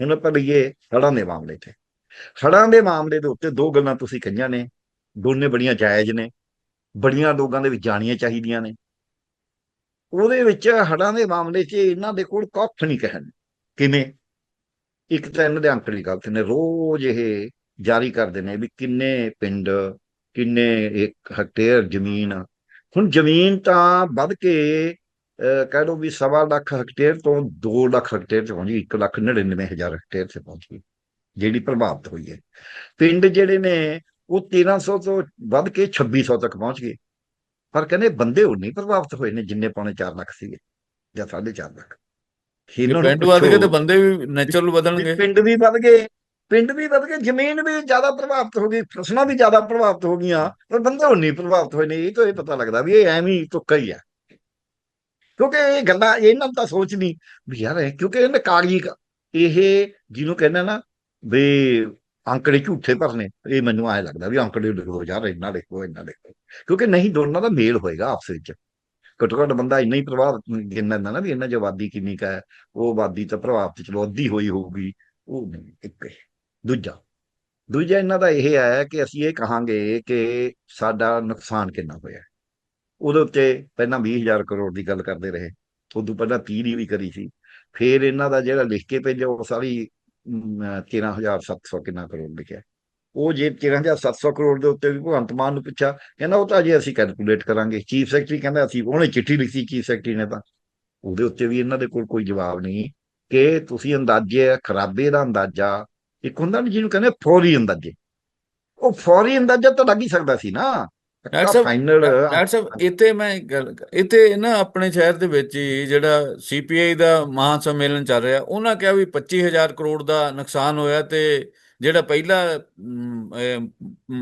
ਹੁਣ ਆਪਾਂ ਲਈਏ ਹੜ੍ਹਾਂ ਦੇ ਮਾਮਲੇ ਤੇ। ਹੜ੍ਹਾਂ ਦੇ ਮਾਮਲੇ ਦੇ ਉੱਤੇ ਦੋ ਗੱਲਾਂ ਤੁਸੀਂ ਕਹੀਆਂ ਨੇ। ਦੋਨੇ ਬੜੀਆਂ ਜਾਇਜ਼ ਨੇ। ਬੜੀਆਂ ਲੋਕਾਂ ਦੇ ਵਿੱਚ ਜਾਣੀਆਂ ਚਾਹੀਦੀਆਂ ਨੇ। ਉਹਦੇ ਵਿੱਚ ਹੜ੍ਹਾਂ ਦੇ ਮਾਮਲੇ 'ਚ ਇਹਨਾਂ ਦੇ ਕੋਲ ਕੱਖ ਨਹੀਂ ਕਹਿਣ। ਕਿਵੇਂ? ਇੱਕ ਤਾਂ ਇਹਨਾਂ ਦੇ ਅੰਕੜੇ ਦੀ ਗਲਤ ਨੇ। ਰੋਜ਼ ਇਹ ਜਾਰੀ ਕਰਦੇ ਨੇ ਵੀ ਕਿੰਨੇ ਪਿੰਡ, ਕਿੰਨੇ ਇੱਕ ਹੈਕਟੇਅਰ ਜ਼ਮੀਨ। ਹੁਣ ਜ਼ਮੀਨ ਤਾਂ ਵੱਧ ਕੇ ਕਹਿ ਲਓ ਵੀ ਸਵਾ ਲੱਖ ਹੈਕਟੇਅਰ ਤੋਂ 2 ਲੱਖ ਹੈਕਟੇਅਰ 'ਚ ਪਹੁੰਚੀ 1 ਲੱਖ 99 ਹਜ਼ਾਰ ਹੈਕਟੇਅਰ 'ਚ ਪਹੁੰਚ ਗਈ ਜਿਹੜੀ ਪ੍ਰਭਾਵਿਤ ਹੋਈ ਹੈ। ਪਿੰਡ ਜਿਹੜੇ ਨੇ ਉਹ 1300 ਤੋਂ ਵੱਧ ਕੇ 2600 ਤੱਕ ਪਹੁੰਚ ਗਏ। ਪਰ ਕਹਿੰਦੇ ਬੰਦੇ ਉਹ ਨਹੀਂ ਪ੍ਰਭਾਵਿਤ ਹੋਏ ਨੇ ਜਿੰਨੇ ਪੌਣੇ 4 ਲੱਖ ਸੀਗੇ ਜਾਂ 4.5 ਲੱਖ। ਇਹਨਾਂ ਨੂੰ ਪਿੰਡ ਵੱਧ ਗਏ ਤੇ ਬੰਦੇ ਵੀ ਨੈਚੁਰਲ ਵਧਣਗੇ। ਪਿੰਡ ਵੀ ਵੱਧ ਗਏ ਪਿੰਡ ਵੀ ਵੱਧ ਗਏ ਜ਼ਮੀਨ ਵੀ ਜ਼ਿਆਦਾ ਪ੍ਰਭਾਵਿਤ ਹੋ ਗਈ ਫਸਲਾਂ ਵੀ ਜ਼ਿਆਦਾ ਪ੍ਰਭਾਵਿਤ ਹੋ ਗਈਆਂ ਪਰ ਬੰਦੇ ਉਹ ਨਹੀਂ ਪ੍ਰਭਾਵਿਤ ਹੋਏ ਨੇ ਇਹ ਤੋਂ ਇਹ ਪਤਾ ਲੱਗਦਾ ਵੀ ਇਹ ਐਵੇਂ ਹੀ ਤੁੱਕਾ ਹੀ ਆ। ਕਿਉਂਕਿ ਇਹ ਗੱਲਾਂ ਇਹਨਾਂ ਨੂੰ ਤਾਂ ਸੋਚ ਨਹੀਂ ਵੀ ਯਾਰ ਇਹ ਕਿਉਂਕਿ ਇਹਨੇ ਕਾਗਜ਼ੀ ਕ- ਇਹ ਜਿਹਨੂੰ ਕਹਿੰਦਾ ਨਾ ਵੀ ਅੰਕੜੇ ਝੂਠੇ ਭਰਨੇ, ਇਹ ਮੈਨੂੰ ਐ ਲੱਗਦਾ ਵੀ ਅੰਕੜੇ ਲਿਖੋ ਯਾਰ ਇੰਨਾ ਲਿਖੋ ਇੰਨਾ ਲਿਖੋ ਕਿਉਂਕਿ ਨਹੀਂ ਦੋਨਾਂ ਦਾ ਮੇਲ ਹੋਏਗਾ ਆਪਸ ਵਿੱਚ। ਘੱਟੋ ਘੱਟ ਬੰਦਾ ਇੰਨਾ ਹੀ ਪ੍ਰਭਾਵਿਤ ਗਿਣਦਾ ਨਾ ਵੀ ਇਹਨਾਂ 'ਚ ਆਬਾਦੀ ਕਿੰਨੀ ਕੁ ਹੈ, ਉਹ ਆਬਾਦੀ ਤਾਂ ਪ੍ਰਭਾਵ ਪ੍ਰਭਾਵਿਤ ਚਲੋ ਅੱਧੀ ਹੋਈ ਹੋਊਗੀ, ਉਹ ਨਹੀਂ, ਇੱਕ ਦੂਜਾ ਦੂਜਾ ਇਹਨਾਂ ਦਾ ਇਹ ਹੈ ਕਿ ਅਸੀਂ ਇਹ ਕਹਾਂਗੇ ਕਿ ਸਾਡਾ ਨੁਕਸਾਨ ਕਿੰਨਾ ਹੋਇਆ। ਉਹਦੇ ਉੱਤੇ ਪਹਿਲਾਂ 20000 ਕਰੋੜ ਦੀ ਗੱਲ ਕਰਦੇ ਰਹੇ। ਉਦੋਂ ਪਹਿਲਾਂ 30 ਦੀ ਵੀ ਕਰੀ ਸੀ। ਫਿਰ ਇਹਨਾਂ ਦਾ ਜਿਹੜਾ ਲਿਖ ਕੇ ਭੇਜਿਆ ਉਹ ਸਾਰੀ ਅਮ, 13700 ਕਿੰਨਾ ਕਰੋੜ ਲਿਖਿਆ। ਉਹ ਜੇ 13700 ਕਰੋੜ ਦੇ ਉੱਤੇ ਵੀ ਭਗਵੰਤ ਮਾਨ ਨੂੰ ਪੁੱਛਿਆ ਕਹਿੰਦਾ ਉਹ ਤਾਂ ਜੇ ਅਸੀਂ ਕੈਲਕੂਲੇਟ ਕਰਾਂਗੇ। ਚੀਫ ਸੈਕਟਰੀ ਕਹਿੰਦਾ ਅਸੀਂ ਉਹਨੇ ਚਿੱਠੀ ਲਿਖੀ ਚੀਫ ਸੈਕਟਰੀ ਨੇ ਤਾਂ। ਉਹਦੇ ਉੱਤੇ ਵੀ ਇਹਨਾਂ ਦੇ ਕੋਲ ਕੋਈ ਜਵਾਬ ਨਹੀਂ ਕਿ ਤੁਸੀਂ ਅੰਦਾਜ਼ੇ ਖਰਾਬੇ ਦਾ ਅੰਦਾਜ਼ਾ। ਇੱਕ ਹੁੰਦਾ ਨਾ ਜਿਹਨੂੰ ਕਹਿੰਦੇ ਫੌਰੀ ਅੰਦਾਜ਼ੇ। ਉਹ ਫੌਰੀ ਅੰਦਾਜ਼ਾ ਤਾਂ ਲੱਗ ਹੀ ਸਕਦਾ ਸੀ ਨਾ। ਡਾਕਟਰ ਸਾਹਿਬ ਫਾਈਨਲ ਡਾਕਟਰ ਸਾਹਿਬ ਇੱਥੇ ਮੈਂ ਗੱਲ ਇੱਥੇ ਨਾ ਆਪਣੇ ਸ਼ਹਿਰ ਦੇ ਵਿੱਚ ਹੀ ਜਿਹੜਾ ਸੀਪੀਆਈ ਦਾ ਮਹਾ ਸੰਮੇਲਨ ਚੱਲ ਰਿਹਾ ਉਹਨਾਂ ਕਿਹਾ ਵੀ 25000 ਕਰੋੜ ਦਾ ਨੁਕਸਾਨ ਹੋਇਆ ਤੇ ਜਿਹੜਾ ਪਹਿਲਾ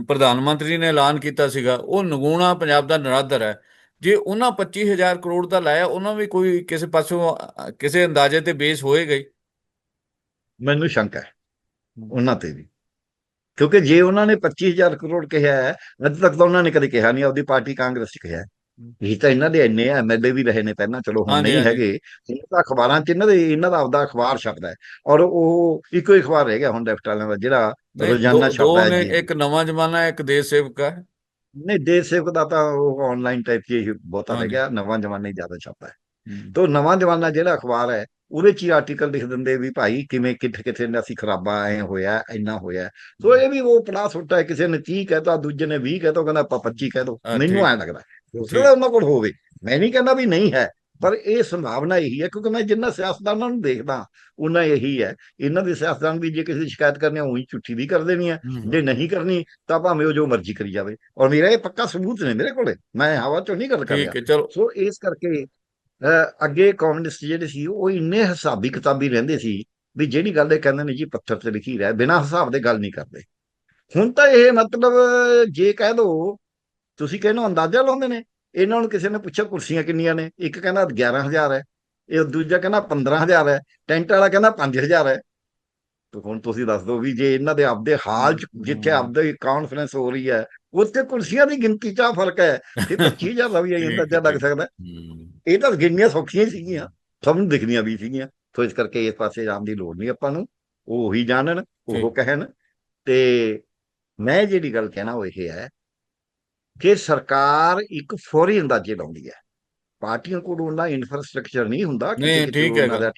ਪ੍ਰਧਾਨ ਮੰਤਰੀ ਨੇ ਐਲਾਨ ਕੀਤਾ ਸੀਗਾ ਉਹ ਨਗੂਣਾ ਪੰਜਾਬ ਦਾ ਨਰਾਦਰ ਹੈ ਜੇ ਉਹਨਾਂ 25000 ਕਰੋੜ ਦਾ ਲਾਇਆ ਉਹਨਾਂ ਵੀ ਕੋਈ ਕਿਸੇ ਪਾਸੋਂ ਕਿਸੇ ਅੰਦਾਜ਼ੇ ਤੇ ਬੇਸ ਹੋਏਗਾ ਹੀ ਮੈਨੂੰ ਸ਼ੰਕਾ ਹੈ ਉਹਨਾਂ ਤੇ ਵੀ ਕਿਉਂਕਿ ਜੇ ਉਹਨਾਂ ਨੇ 25000 ਕਰੋੜ ਕਿਹਾ ਹੈ ਅੱਜ ਤੱਕ ਤਾਂ ਉਹਨਾਂ ਨੇ ਕਦੇ ਕਿਹਾ ਨਹੀਂ ਆਪਦੀ ਪਾਰਟੀ ਕਾਂਗਰਸ 'ਚ ਕਿਹਾ ਹੈ। ਇਹ ਤਾਂ ਇਹਨਾਂ ਦੇ ਇੰਨੇ ਐਮਐਲਏ ਵੀ ਰਹੇ ਨੇ ਪਹਿਲਾਂ ਚਲੋ ਹੁਣ ਨਹੀਂ। ਹੈਗੇ ਇਹਨਾਂ ਦਾ ਅਖਬਾਰਾਂ 'ਚ ਇਹਨਾਂ ਦੇ ਇਹਨਾਂ ਦਾ ਆਪਦਾ ਅਖਬਾਰ ਛਪਦਾ ਹੈ ਔਰ ਉਹ ਇੱਕੋ ਹੀ ਅਖਬਾਰ ਰਹਿ ਗਿਆ ਹੁਣ ਲੈਫਟ ਵਾਲਿਆਂ ਦਾ ਜਿਹੜਾ ਰੋਜ਼ਾਨਾ ਛਪਦਾ ਹੈ ਜੀ ਇੱਕ ਨਵਾਂ ਜ਼ਮਾਨਾ ਇੱਕ ਦੇਸ਼ ਸੇਵਕਾ ਹੈ ਨਹੀਂ ਦੇਸ਼ ਸੇਵਕ ਦਾ ਤਾਂ ਉਹ ਆਨਲਾਈਨ ਟਾਈਪ ਹੀ ਬਹੁਤਾ ਰਹਿ ਹਾਂਜੀ। ਗਿਆ ਨਵਾਂ ਜਮਾਨਾ ਹੀ ਜ਼ਿਆਦਾ ਛਪਦਾ ਹੈ ਤੋ ਨਵਾਂ ਜਮਾਨਾ ਜਿਹੜਾ ਅਖਬਾਰ ਹੈ ਉਹਦੇ 'ਚ ਹੀ ਆਰਟੀਕਲ ਲਿਖ ਦਿੰਦੇ ਵੀ ਭਾਈ ਕਿਵੇਂ ਕਿੱਥੇ ਕਿੱਥੇ ਨੇ ਅਸੀਂ ਖਰਾਬਾ ਐ ਹੋਇਆ ਇੰਨਾ ਹੋਇਆ। ਸੋ ਇਹ ਵੀ ਉਹ ਪੜਾ ਸੁੱਟਾ ਹੈ ਕਿਸੇ ਨੇ 30 ਕਹਿਤਾ ਦੂਜੇ ਨੇ 20 ਕਹਿਤਾ ਕਹਿੰਦਾ ਆਪਾਂ 25 ਕਹਿ ਦੋ। ਮੈਨੂੰ। ਐ ਲੱਗਦਾ ਸਕਦਾ ਉਹਨਾਂ ਕੋਲ ਹੋਵੇ। ਮੈਂ ਨਹੀਂ ਕਹਿੰਦਾ ਵੀ ਨਹੀਂ ਹੈ ਪਰ ਇਹ ਸੰਭਾਵਨਾ ਇਹੀ ਹੈ ਕਿਉਂਕਿ ਮੈਂ ਜਿੰਨਾ ਸਿਆਸਤਦਾਨਾਂ ਨੂੰ ਦੇਖਦਾ ਉਹਨਾਂ ਇਹੀ ਹੈ। ਇਹਨਾਂ ਦੇ ਸਿਆਸਤਦਾਨ ਵੀ ਜੇ ਕਿਸੇ ਦੀ ਸ਼ਿਕਾਇਤ ਕਰਨੀ ਉਹੀ ਝੁੱਠੀ ਵੀ ਕਰ ਦੇਣੀ ਹੈ। ਜੇ ਨਹੀਂ ਕਰਨੀ ਤਾਂ ਭਾਵੇਂ ਉਹ ਜੋ ਮਰਜ਼ੀ ਕਰੀ ਜਾਵੇ। ਔਰ ਮੇਰਾ ਇਹ ਪੱਕਾ ਸਬੂਤ ਨੇ ਮੇਰੇ ਕੋਲੇ। ਮੈਂ ਹਵਾ ਚੋਂ ਨਹੀਂ ਗੱਲ ਕਰ ਰਿਹਾ। ਸੋ ਇਸ ਕਰਕੇ ਅੱਗੇ ਕਮਿਊਨਿਸਟ ਜਿਹੜੇ ਸੀ ਉਹ ਇੰਨੇ ਹਿਸਾਬੀ ਕਿਤਾਬੀ ਰਹਿੰਦੇ ਸੀ ਵੀ ਜਿਹੜੀ ਗੱਲ ਇਹ ਕਹਿੰਦੇ ਨੇ ਜੀ ਪੱਥਰ ਤੇ ਲਿਖੀ ਰਹਿ ਬਿਨਾਂ ਹਿਸਾਬ ਦੇ ਗੱਲ ਨਹੀਂ ਕਰਦੇ। ਹੁਣ ਤਾਂ ਇਹ ਮਤਲਬ ਜੇ ਕਹਿ ਦੋ ਤੁਸੀਂ ਕਹਿੰਦੇ ਅੰਦਾਜ਼ਾ ਲਾਉਂਦੇ ਨੇ? ਇਹਨਾਂ ਨੂੰ ਕਿਸੇ ਨੇ ਪੁੱਛਿਆ ਕੁਰਸੀਆਂ ਕਿੰਨੀਆਂ ਨੇ? ਇੱਕ ਕਹਿੰਦਾ 11000 ਹੈ ਇਹ ਦੂਜਾ ਕਹਿੰਦਾ 15000 ਹੈ ਟੈਂਟ ਵਾਲਾ ਕਹਿੰਦਾ 5000 ਹੈ। ਤੇ ਹੁਣ ਤੁਸੀਂ ਦੱਸ ਦਿਓ ਵੀ ਜੇ ਇਹਨਾਂ ਦੇ ਆਪਦੇ ਹਾਲ ਚ ਜਿੱਥੇ ਆਪਦੇ ਕਾਨਫਰੰਸ ਹੋ ਰਹੀ ਹੈ ਉੱਥੇ ਕੁਰਸੀਆਂ ਦੀ ਗਿਣਤੀ ਚ ਫ਼ਰਕ ਹੈ। ਤੇ 25000 ਦਾ ਵੀ ਇਹ ਅੰਦਾਜ਼ਾ ਲੱਗ ਸਕਦਾ। ਹੈ। ਇਹ ਤਾਂ ਗਿਣਨੀਆਂ ਸੌਖੀਆਂ ਹੀ ਸੀਗੀਆਂ। ਸਭ ਨੂੰ ਦਿਖਣੀਆਂ ਵੀ ਸੀਗੀਆਂ। ਸੋ ਇਸ ਕਰਕੇ ਇਸ ਪਾਸੇ ਜਾਣ ਦੀ ਲੋੜ ਨਹੀਂ ਆਪਾਂ ਨੂੰ। ਉਹ ਉਹੀ ਜਾਣਨ ਉਹ। ਕਹਿਣ। ਤੇ ਮੈਂ ਜਿਹੜੀ ਗੱਲ ਕਹਿਣਾ ਉਹ ਇਹ ਹੈ ਕਿ ਸਰਕਾਰ ਇੱਕ ਫੌਰੀ ਅੰਦਾਜ਼ੇ ਲਾਉਂਦੀ ਹੈ। ਪਾਰਟੀਆਂ ਕੋਲ ਉਹਨਾਂ ਇਨਫਰਾਸਟ੍ਰਕਚਰ ਨਹੀਂ ਹੁੰਦਾ ਕਿਤੇ ਠੀਕ। ਦਾ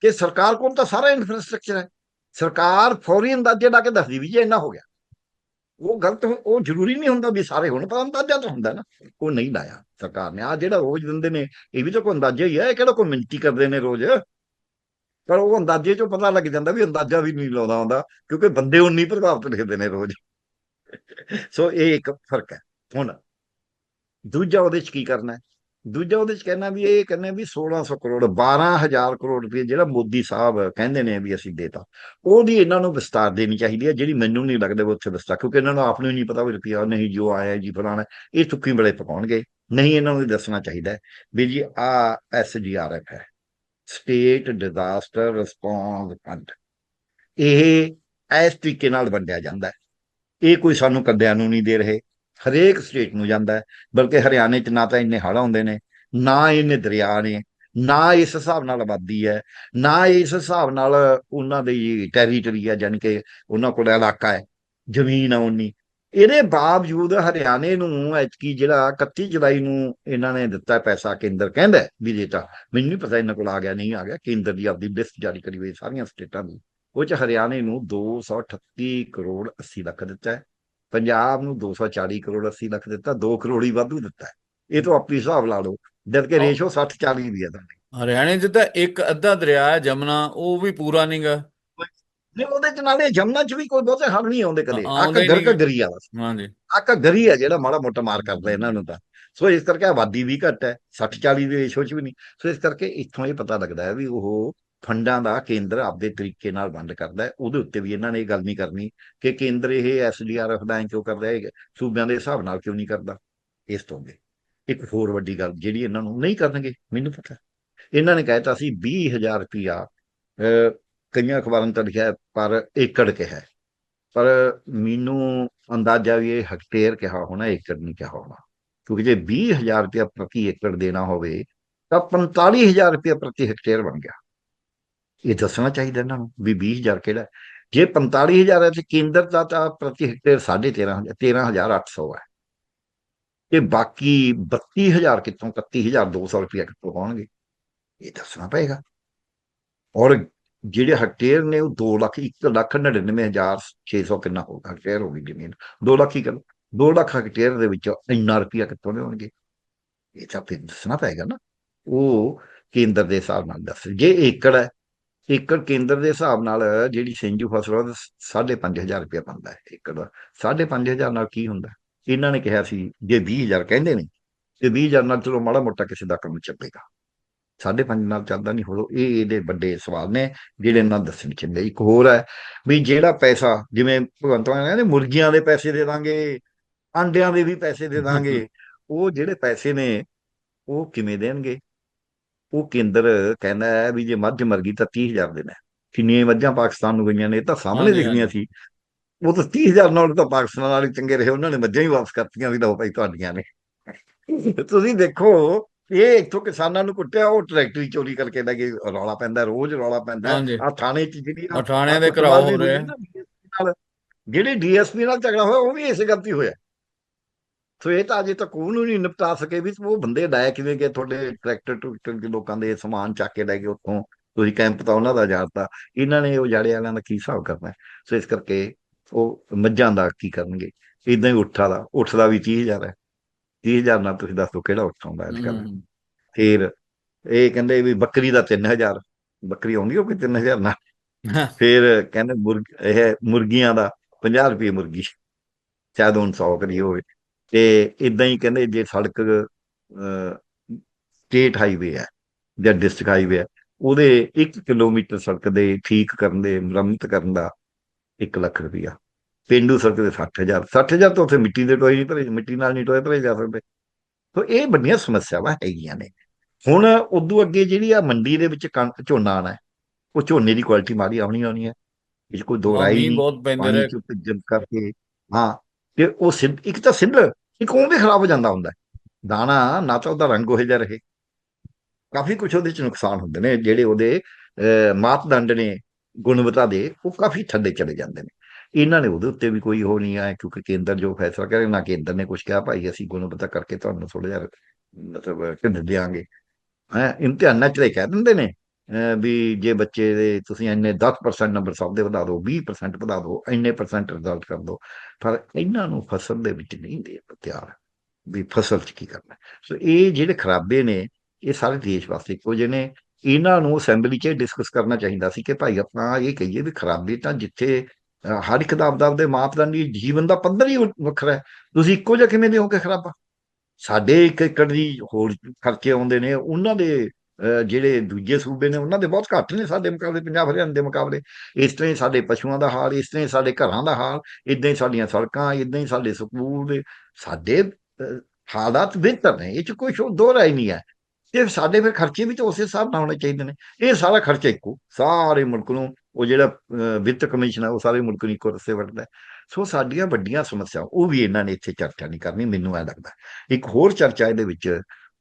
ਕਿ ਸਰਕਾਰ ਕੋਲ ਤਾਂ ਸਾਰਾ ਇਨਫਰਾਸਟ੍ਰਕਚਰ ਹੈ। ਸਰਕਾਰ ਫੌਰੀ ਅੰਦਾਜ਼ੇ ਲਾ ਕੇ ਦੱਸਦੀ ਵੀ ਜੇ ਇੰਨਾ ਹੋ ਗਿਆ। ਉਹ ਗਲਤ ਹੋ- ਉਹ ਜ਼ਰੂਰੀ ਨਹੀਂ ਹੁੰਦਾ ਵੀ ਸਾਰੇ ਹੁਣ ਪਰ ਅੰਦਾਜ਼ਾ ਤਾਂ ਹੁੰਦਾ ਨਾ। ਉਹ ਨਹੀਂ ਲਾਇਆ ਸਰਕਾਰ ਨੇ। ਆ ਜਿਹੜਾ ਰੋਜ਼ ਦਿੰਦੇ ਨੇ, ਇਹ ਵੀ ਤਾਂ ਕੋਈ ਅੰਦਾਜ਼ਾ ਹੀ ਹੈ। ਇਹ ਕਿਹੜਾ ਕੋਈ ਮਿੰਟੀ ਕਰਦੇ ਨੇ ਰੋਜ਼? ਪਰ ਉਹ ਅੰਦਾਜ਼ੇ ਚੋਂ ਪਤਾ ਲੱਗ ਜਾਂਦਾ ਵੀ ਅੰਦਾਜ਼ਾ ਵੀ ਨਹੀਂ ਲਾਉਂਦਾ ਹੁੰਦਾ, ਕਿਉਂਕਿ ਬੰਦੇ ਉਨੀ ਪ੍ਰਭਾਵਿਤ ਲਿਖਦੇ ਨੇ ਰੋਜ਼। ਸੋ ਇਹ ਇੱਕ ਫ਼ਰਕ ਹੈ। ਹੁਣ ਦੂਜਾ ਉਹਦੇ ਚ ਕੀ ਕਰਨਾ ਹੈ? ਦੂਜਾ ਉਹਦੇ ਚ ਕਹਿੰਦਾ ਵੀ ਇਹ ਕਹਿੰਦੇ ਵੀ 1600 ਕਰੋੜ 12000 ਕਰੋੜ ਰੁਪਏ ਜਿਹੜਾ ਮੋਦੀ ਸਾਹਿਬ ਕਹਿੰਦੇ ਨੇ ਵੀ ਅਸੀਂ ਦੇਤਾ, ਉਹਦੀ ਇਹਨਾਂ ਨੂੰ ਵਿਸਤਾਰ ਦੇਣੀ ਚਾਹੀਦੀ ਹੈ, ਜਿਹੜੀ ਮੈਨੂੰ ਨਹੀਂ ਲੱਗਦਾ ਵੀ ਉੱਥੇ ਵਿਸਤਾਰ, ਕਿਉਂਕਿ ਇਹਨਾਂ ਨੂੰ ਆਪ ਨੂੰ ਹੀ ਨਹੀਂ ਪਤਾ ਵੀ ਰੁਪਿਆ ਨਹੀਂ ਜੋ ਆਇਆ ਜੀ ਫਲਾਣਾ, ਇਹ ਚੁੱਕੀ ਬੜੇ ਪਕਾਉਣਗੇ, ਨਹੀਂ ਇਹਨਾਂ ਨੂੰ ਦੱਸਣਾ ਚਾਹੀਦਾ ਵੀ ਜੀ ਆ ਐਸਜੀਆਰਐਫ ਹੈ, ਸਟੇਟ ਡਿਜ਼ਾਸਟਰ ਰਿਸਪੌਂਸ ਫੰਡ, ਇਹ ਇਸ ਤਰੀਕੇ ਨਾਲ ਵੰਡਿਆ ਜਾਂਦਾ ਹੈ, ਇਹ ਕੋਈ ਸਾਨੂੰ ਕੱਲਿਆਂ ਨੂੰ ਨਹੀਂ ਦੇ ਰਹੇ ਹਰੇਕ ਸਟੇਟ ਨੂੰ ਜਾਂਦਾ ਹੈ, ਬਲਕਿ ਹਰਿਆਣੇ 'ਚ ਨਾ ਤਾਂ ਇੰਨੇ ਹੜ੍ਹ ਆਉਂਦੇ ਨੇ, ਨਾ ਇੰਨੇ ਦਰਿਆ ਨੇ, ਨਾ ਇਸ ਹਿਸਾਬ ਨਾਲ ਆਬਾਦੀ ਹੈ, ਨਾ ਇਸ ਹਿਸਾਬ ਨਾਲ ਉਹਨਾਂ ਦੀ ਟੈਰੀਟਰੀ ਹੈ, ਜਾਣੀ ਕਿ ਉਹਨਾਂ ਕੋਲ ਇਲਾਕਾ ਹੈ, ਜ਼ਮੀਨ ਆ ਉਨੀ ਇਹਦੇ ਬਾਵਜੂਦ ਹਰਿਆਣੇ ਨੂੰ ਐਤਕੀ ਜਿਹੜਾ 31 ਜੁਲਾਈ ਨੂੰ ਇਹਨਾਂ ਨੇ ਦਿੱਤਾ ਪੈਸਾ ਕੇਂਦਰ ਕਹਿੰਦਾ ਵੀ ਦਿੱਤਾ ਮੈਨੂੰ ਨਹੀਂ ਪਤਾ ਇਹਨਾਂ ਕੋਲ ਆ ਗਿਆ, ਨਹੀਂ ਆ ਗਿਆ, ਕੇਂਦਰ ਦੀ ਆਪਦੀ ਲਿਸਟ ਜਾਰੀ ਕਰੀ ਹੋਈ ਸਾਰੀਆਂ ਸਟੇਟਾਂ ਦੀ, ਉਹ ਚ ਹਰਿਆਣੇ ਨੂੰ 238 ਕਰੋੜ 80 ਲੱਖ ਦਿੱਤਾ ਹੈ। ਪੰਜਾਬ ਨੂੰ 240 ਕਰੋੜ 80 ਲੱਖ ਦਿੱਤਾ 2 ਕਰੋੜ ਹੀ ਵਾਧੂ ਦਿੱਤਾ। ਹੈ ਇਹ ਤੋਂ ਆਪਣੀ ਹਿਸਾਬ ਲਾ ਲਓ ਜਦ ਕਿ ਰੇਸ਼ੋ 60 40 ਦੀ ਹੈ ਤੁਹਾਡੀ। ਹਰਿਆਣੇ 'ਚ ਤਾਂ ਇੱਕ ਅੱਧਾ ਦਰਿਆ ਹੈ ਜਮਨਾ ਉਹ ਵੀ ਪੂਰਾ ਨਹੀਂਗਾ ਨਹੀਂ ਉਹਦੇ ਚ ਨਾਲੇ ਜਮਨਾ ਚ ਵੀ ਕੋਈ ਬਹੁਤੇ ਹੜ ਨਹੀਂ ਆਉਂਦੇ ਕਦੇ। ਹਾਂ, ਆ ਆਉਂਦੇ ਘੱਗਰ ਨਹੀਂ। ਘੱਗਰੀ ਆ ਬਸ। ਹਾਂਜੀ। ਆ ਘੱਗਰੀ ਆ ਜਿਹੜਾ ਮਾੜਾ ਮੋਟਾ ਮਾਰ ਕਰਦਾ ਇਹਨਾਂ ਨੂੰ ਤਾਂ। ਸੋ ਇਸ ਕਰਕੇ ਆਬਾਦੀ ਵੀ ਘੱਟ ਹੈ 60 40 ਦੇ ਰੇਸ਼ੋ ਚ ਵੀ ਨਹੀਂ। ਸੋ ਇਸ ਕਰਕੇ ਇੱਥੋਂ ਇਹ ਪਤਾ ਲੱਗਦਾ ਹੈ ਵੀ ਉਹ ਫੰਡਾਂ ਦਾ ਕੇਂਦਰ ਆਪਦੇ ਤਰੀਕੇ ਨਾਲ ਵੰਡ ਕਰਦਾ ਹੈ। ਉਹਦੇ ਉੱਤੇ ਵੀ ਇਹਨਾਂ ਨੇ ਇਹ ਗੱਲ ਨਹੀਂ ਕਰਨੀ ਕਿ ਕੇਂਦਰ ਇਹ ਐਸਡੀਆਰਐਫ ਦਾ ਐਂ ਕਿਉਂ ਕਰਦਾ ਹੈ ਸੂਬਿਆਂ ਦੇ ਹਿਸਾਬ ਨਾਲ ਕਿਉਂ ਨਹੀਂ ਕਰਦਾ। ਇਸ ਤੋਂ ਅੱਗੇ ਇੱਕ ਹੋਰ ਵੱਡੀ ਗੱਲ ਜਿਹੜੀ ਇਹਨਾਂ ਨੂੰ ਨਹੀਂ ਕਰਨਗੇ ਮੈਨੂੰ ਪਤਾ। ਇਹਨਾਂ ਨੇ ਕਹਿਤਾ ਸੀ 20000 ਰੁਪਿਆ ਅਹ, ਕਈਆਂ ਅਖਬਾਰਾਂ ਨੇ ਤਾਂ ਲਿਖਿਆ ਪਰ ਏਕੜ ਕਿਹਾ ਪਰ ਮੈਨੂੰ ਅੰਦਾਜ਼ਾ ਵੀ ਇਹ ਹੈਕਟੇਅਰ ਕਿਹਾ ਹੋਣਾ ਏਕੜ ਨਹੀਂ ਕਿਹਾ ਹੋਣਾ। ਕਿਉਂਕਿ ਜੇ 20000 ਰੁਪਇਆ ਪ੍ਰਤੀ ਏਕੜ ਦੇਣਾ ਹੋਵੇ ਤਾਂ 45000 ਰੁਪਇਆ ਪ੍ਰਤੀ ਹੈਕਟੇਅਰ ਬਣ ਗਿਆ। ਇਹ ਦੱਸਣਾ ਚਾਹੀਦਾ ਇਹਨਾਂ ਨੂੰ ਵੀ 20000 ਕਿਹੜਾ ਹੈ। ਜੇ 45000 ਹੈ ਤੇ ਕੇਂਦਰ ਦਾ ਤਾਂ ਪ੍ਰਤੀ ਹੈਕਟੇਅਰ 13500 13800 ਹੈ। ਤੇ ਬਾਕੀ 32000 ਕਿੱਥੋਂ 31200 ਰੁਪਇਆ ਕਿੱਥੋਂ ਹੋਣਗੇ? ਇਹ ਦੱਸਣਾ ਪਏਗਾ। ਔਰ ਜਿਹੜੇ ਹੈਕਟੇਅਰ ਨੇ ਉਹ 2 ਲੱਖ 1 ਲੱਖ 99600 ਕਿੰਨਾ ਹੋਗਾ ਹੈਕਟੇਅਰ ਹੋ ਗਈ ਜ਼ਮੀਨ। 2 ਲੱਖ ਹੀ ਕਰੋ। 2 ਲੱਖ ਹੈਕਟੇਅਰ ਦੇ ਵਿੱਚ ਇੰਨਾ ਰੁਪਇਆ ਕਿੱਥੋਂ ਲਿਆਉਣਗੇ? ਇਹ ਤਾਂ ਫਿਰ ਦੱਸਣਾ ਪਏਗਾ ਨਾ। ਉਹ ਕੇਂਦਰ ਦੇ ਹਿਸਾਬ ਨਾਲ ਦੱਸ। ਜੇ ਏਕੜ ਹੈ ਏਕੜ ਕੇਂਦਰ ਦੇ ਹਿਸਾਬ ਨਾਲ ਜਿਹੜੀ ਸਿੰਜੂ ਫਸਲ ਉਹਦਾ 5500 ਰੁਪਇਆ ਬਣਦਾ ਹੈ ਏਕੜ ਦਾ। 5500 ਨਾਲ ਕੀ ਹੁੰਦਾ? ਇਹਨਾਂ ਨੇ ਕਿਹਾ ਸੀ ਜੇ 20000 ਕਹਿੰਦੇ ਨੇ ਤੇ 20000 ਨਾਲ ਚਲੋ ਮਾੜਾ ਮੋਟਾ ਕਿਸੇ ਦਾ ਕੰਮ ਚੱਲੇਗਾ। ਸਾਢੇ ਪੰਜ ਨਾਲ ਚੱਲਦਾ ਨਹੀਂ ਹੋਰ ਇਹ ਇਹਦੇ ਵੱਡੇ ਸਵਾਲ ਨੇ ਜਿਹੜੇ ਇਹਨਾਂ ਦੱਸਣ ਚਾਹੀਦੇ ਇੱਕ ਹੋਰ ਹੈ ਵੀ ਜਿਹੜਾ ਪੈਸਾ ਜਿਵੇਂ ਭਗਵੰਤ ਮਾਨ ਕਹਿੰਦੇ ਮੁਰਗੀਆਂ ਦੇ ਪੈਸੇ ਦੇ ਦਾਂਗੇ ਆਂਡਿਆਂ ਦੇ ਵੀ ਪੈਸੇ ਦੇ ਦਾਂਗੇ ਉਹ ਜਿਹੜੇ ਪੈਸੇ ਨੇ ਉਹ ਕਿਵੇਂ ਦੇਣਗੇ? ਉਹ ਕੇਂਦਰ ਕਹਿੰਦਾ ਹੈ ਵੀ ਜੇ ਮੱਝ ਮਰ ਗਈ ਤਾਂ 30000 ਦੇਣਾ ਹੈ। ਕਿੰਨੀਆਂ ਮੱਝਾਂ ਪਾਕਿਸਤਾਨ ਨੂੰ ਗਈਆਂ ਨੇ ਇਹ ਤਾਂ ਸਾਹਮਣੇ ਦਿਖਦੀਆਂ ਸੀ। ਉਹ ਤਾਂ 30000 ਨਾਲ ਤਾਂ ਪਾਕਿਸਤਾਨ ਵਾਲੇ ਚੰਗੇ ਰਹੇ ਉਹਨਾਂ ਨੇ ਮੱਝਾਂ ਹੀ ਵਾਪਸ ਕਰਤੀਆਂ ਵੀ ਲਓ ਭਾਈ ਤੁਹਾਡੀਆਂ ਨੇ। ਤੁਸੀਂ ਦੇਖੋ ਇਹ ਇੱਥੋਂ ਕਿਸਾਨਾਂ ਨੂੰ ਕੁੱਟਿਆ ਉਹ ਟਰੈਕਟਰੀ ਚੋਰੀ ਕਰਕੇ ਲੈ ਗਏ ਰੌਲਾ ਪੈਂਦਾ ਰੋਜ਼ ਰੌਲਾ ਪੈਂਦਾ ਆ ਥਾਣੇ ਚ ਜਿਹੜੀ ਆ ਥਾਣਿਆਂ ਦੇ ਘਰਾਓ ਹੋ ਰਹੇ। ਨਾਲ ਜਿਹੜੇ ਡੀਐਸਪੀ ਨਾਲ ਝਗੜਾ ਹੋਇਆ ਉਹ ਵੀ ਇਸੇ ਗਲਤੀ ਹੋਇਆ। ਸੋ ਇਹ ਤਾਂ ਅਜੇ ਤੱਕ ਉਹਨੂੰ ਨਹੀਂ ਨਿਪਟਾ ਸਕੇ ਵੀ ਉਹ ਬੰਦੇ ਡਾਇਆ ਕਿਵੇਂ ਕਿ ਤੁਹਾਡੇ ਟਰੈਕਟਰ ਟਰੈਕਟਰ ਦੇ ਲੋਕਾਂ ਦੇ ਸਮਾਨ ਚੱਕ ਕੇ ਲੈ ਗਏ ਉੱਥੋਂ। ਤੁਸੀਂ ਕੈਂਪ ਤਾਂ ਉਹਨਾਂ ਦਾ ਜਾਣਤਾ ਇਹਨਾਂ ਨੇ ਉਹ ਜਾੜੇ ਵਾਲਿਆਂ ਦਾ ਕੀ ਹਿਸਾਬ ਕਰਨਾ? ਸੋ ਇਸ ਕਰਕੇ ਉਹ ਮੱਝਾਂ ਦਾ ਕੀ ਕਰਨਗੇ? ਇਦਾਂ ਹੀ ਉੱਠਾ ਦਾ ਉੱਠ ਦਾ ਵੀ 30000 ਹੈ। 30000 ਨਾਲ ਤੁਸੀਂ ਦੱਸੋ ਕਿਹੜਾ ਉੱਠ ਆਉਂਦਾ ਅੱਜ ਹਮ, ਫਿਰ ਇਹ ਕਹਿੰਦੇ ਵੀ ਬੱਕਰੀ ਦਾ 3000 ਬੱਕਰੀ ਆਉਂਦੀ ਉਹ ਕਿ 3000 ਨਾਲ। ਫਿਰ ਕਹਿੰਦੇ ਮੁਰਗ ਇਹ ਮੁਰਗੀਆਂ ਦਾ 50 ਰੁਪਏ ਮੁਰਗੀ। ਸ਼ਾਇਦ ਹੁਣ 100 ਕਰੀ ਹੋਵੇ। ਤੇ ਇਦਾਂ ਹੀ ਕਹਿੰਦੇ ਜੇ ਸੜਕ ਸਟੇਟ ਹਾਈਵੇ ਹੈ ਜਾਂ ਡਿਸਟ੍ਰਿਕਟ ਹਾਈਵੇ ਹੈ ਉਹਦੇ 1 ਕਿਲੋਮੀਟਰ ਸੜਕ ਦੇ ਠੀਕ ਕਰਨ ਦੇ ਮੁਰੰਮਤ ਕਰਨ ਦਾ 1 ਲੱਖ ਰੁਪਇਆ ਪਿੰਡੂ ਸੜਕ ਦੇ 60000 60000 ਤਾਂ ਉੱਥੇ ਮਿੱਟੀ ਦੇ ਟੋਏ ਨਹੀਂ ਭਰੇ ਮਿੱਟੀ ਨਾਲ ਨਹੀਂ ਟੋਏ ਭਰੇ ਜਾ ਸਕਦੇ। ਸੋ ਇਹ ਵੱਡੀਆਂ ਸਮੱਸਿਆਵਾਂ ਹੈਗੀਆਂ ਨੇ। ਹੁਣ ਉਦੋਂ ਅੱਗੇ ਜਿਹੜੀ ਆ ਮੰਡੀ ਦੇ ਵਿੱਚ ਕਣਕ ਝੋਨਾ ਆਣਾ ਉਹ ਝੋਨੇ ਦੀ ਕੁਆਲਿਟੀ ਮਾੜੀ ਆਉਣੀ ਆਉਣੀ ਹੈ। ਇਹ ਕੋਈ ਦੋ ਰਾਈ ਨਹੀਂ ਬਹੁਤ ਪੈਂਦੇ ਭਿੱਜਣ ਕਰਕੇ ਹਾਂ ਤੇ ਉਹ ਸਿੱਧ ਇੱਕ ਤਾਂ ਸਿੱਧ ਇੱਕ ਉਹ ਵੀ ਖਰਾਬ ਹੋ ਜਾਂਦਾ ਹੁੰਦਾ ਦਾਣਾ ਨਾ ਤਾਂ ਉਹਦਾ ਰੰਗ ਉਹੋ ਜਿਹਾ ਰਹੇ। ਕਾਫੀ ਕੁਝ ਉਹਦੇ ਚ ਨੁਕਸਾਨ ਹੁੰਦੇ ਨੇ ਜਿਹੜੇ ਉਹਦੇ ਅਹ, ਮਾਪਦੰਡ ਨੇ ਗੁਣਵੱਤਾ ਦੇ ਉਹ ਕਾਫੀ ਥੱਲੇ ਚਲੇ ਜਾਂਦੇ ਨੇ। ਇਹਨਾਂ ਨੇ ਉਹਦੇ ਉੱਤੇ ਵੀ ਕੋਈ ਉਹ ਨਹੀਂ ਆਇਆ ਕਿਉਂਕਿ ਕੇਂਦਰ ਜੋ ਫੈਸਲਾ ਕਰੇ ਨਾ ਕੇਂਦਰ ਨੇ ਕੁਝ ਕਿਹਾ ਭਾਈ ਅਸੀਂ ਗੁਣਵੱਤਾ ਕਰਕੇ ਤੁਹਾਨੂੰ ਥੋੜਾ ਜਿਹਾ ਮਤਲਬ ਢਿੱਡ ਦਿਆਂਗੇ। ਹੈ ਇਮਤਿਹਾਨਾਂ ਚ ਤਾਂ ਕਹਿ ਦਿੰਦੇ ਨੇ। ਵੀ ਜੇ ਬੱਚੇ ਦੇ ਤੁਸੀਂ ਇੰਨੇ 10% ਨੰਬਰ ਸਭ ਦੇ ਵਧਾ ਦਿਓ 20% ਵਧਾ ਦਿਓ ਇੰਨੇ ਪਰਸੈਂਟ ਰਿਜ਼ਲਟ ਕਰ ਦਿਓ ਪਰ ਇਹਨਾਂ ਨੂੰ ਫਸਲ ਦੇ ਵਿੱਚ ਨਹੀਂ ਦੇ ਤਿਆਰ, ਵੀ ਫਸਲ ਚ ਕੀ ਕਰਨਾ। ਸੋ ਇਹ ਜਿਹੜੇ ਖਰਾਬੇ ਨੇ, ਇਹ ਸਾਰੇ ਦੇਸ਼ ਵਾਸਤੇ ਇੱਕੋ ਜਿਹੇ ਨੇ। ਇਹਨਾਂ ਨੂੰ ਅਸੈਂਬਲੀ 'ਚ ਡਿਸਕਸ ਕਰਨਾ ਚਾਹੀਦਾ ਸੀ ਕਿ ਭਾਈ ਆਪਾਂ ਇਹ ਕਹੀਏ ਵੀ ਖਰਾਬੇ ਤਾਂ ਜਿੱਥੇ ਹਰ ਇੱਕ ਦਾ ਆਪਦਾ ਆਪਦੇ ਮਾਪਦੰਡੀ ਜੀਵਨ ਦਾ ਪੱਧਰ ਹੀ ਵੱਖਰਾ ਹੈ। ਤੁਸੀਂ ਇੱਕੋ ਜਿਹਾ ਕਿਵੇਂ ਦਿਓਗੇ ਖਰਾਬਾ? ਸਾਡੇ ਇੱਕ ਏਕੜ ਦੀ ਹੋਰ ਖਰਚੇ ਆਉਂਦੇ ਨੇ, ਉਹਨਾਂ ਦੇ ਜਿਹੜੇ ਦੂਜੇ ਸੂਬੇ ਨੇ, ਉਹਨਾਂ ਦੇ ਬਹੁਤ ਘੱਟ ਨੇ ਸਾਡੇ ਮੁਕਾਬਲੇ, ਪੰਜਾਬ ਹਰਿਆਣਾ ਦੇ ਮੁਕਾਬਲੇ। ਇਸ ਤਰ੍ਹਾਂ ਹੀ ਸਾਡੇ ਪਸ਼ੂਆਂ ਦਾ ਹਾਲ, ਇਸ ਤਰ੍ਹਾਂ ਹੀ ਸਾਡੇ ਘਰਾਂ ਦਾ ਹਾਲ ਇਦਾਂ ਹੀ ਸਾਡੀਆਂ ਸੜਕਾਂ ਇਦਾਂ ਹੀ ਸਾਡੇ ਸਕੂਲ ਦੇ ਸਾਡੇ ਹਾਲਾਤ ਬਿਹਤਰ ਨੇ, ਇਹ ਚ ਕੋਈ ਸ਼ੋ, ਦੋ ਰਾਏ ਨਹੀਂ ਹੈ। ਤੇ ਸਾਡੇ ਫਿਰ ਖਰਚੇ ਵੀ ਤਾਂ ਉਸੇ ਹਿਸਾਬ ਨਾਲ ਹੋਣੇ ਚਾਹੀਦੇ ਨੇ। ਇਹ ਸਾਰਾ ਖਰਚਾ ਇੱਕੋ, ਸਾਰੇ ਮੁਲਕ ਨੂੰ, ਉਹ ਜਿਹੜਾ ਵਿੱਤ ਕਮਿਸ਼ਨ ਹੈ, ਉਹ ਸਾਰੇ ਮੁਲਕ ਨੂੰ ਇੱਕੋ ਰਸੇ ਵਟਦਾ ਸੋ ਸਾਡੀਆਂ ਵੱਡੀਆਂ ਸਮੱਸਿਆ ਉਹ ਵੀ ਇਹਨਾਂ ਨੇ ਇੱਥੇ ਚਰਚਾ ਨਹੀਂ ਕਰਨੀ, ਮੈਨੂੰ ਐ ਲੱਗਦਾ। ਇੱਕ ਹੋਰ ਚਰਚਾ ਇਹਦੇ ਵਿੱਚ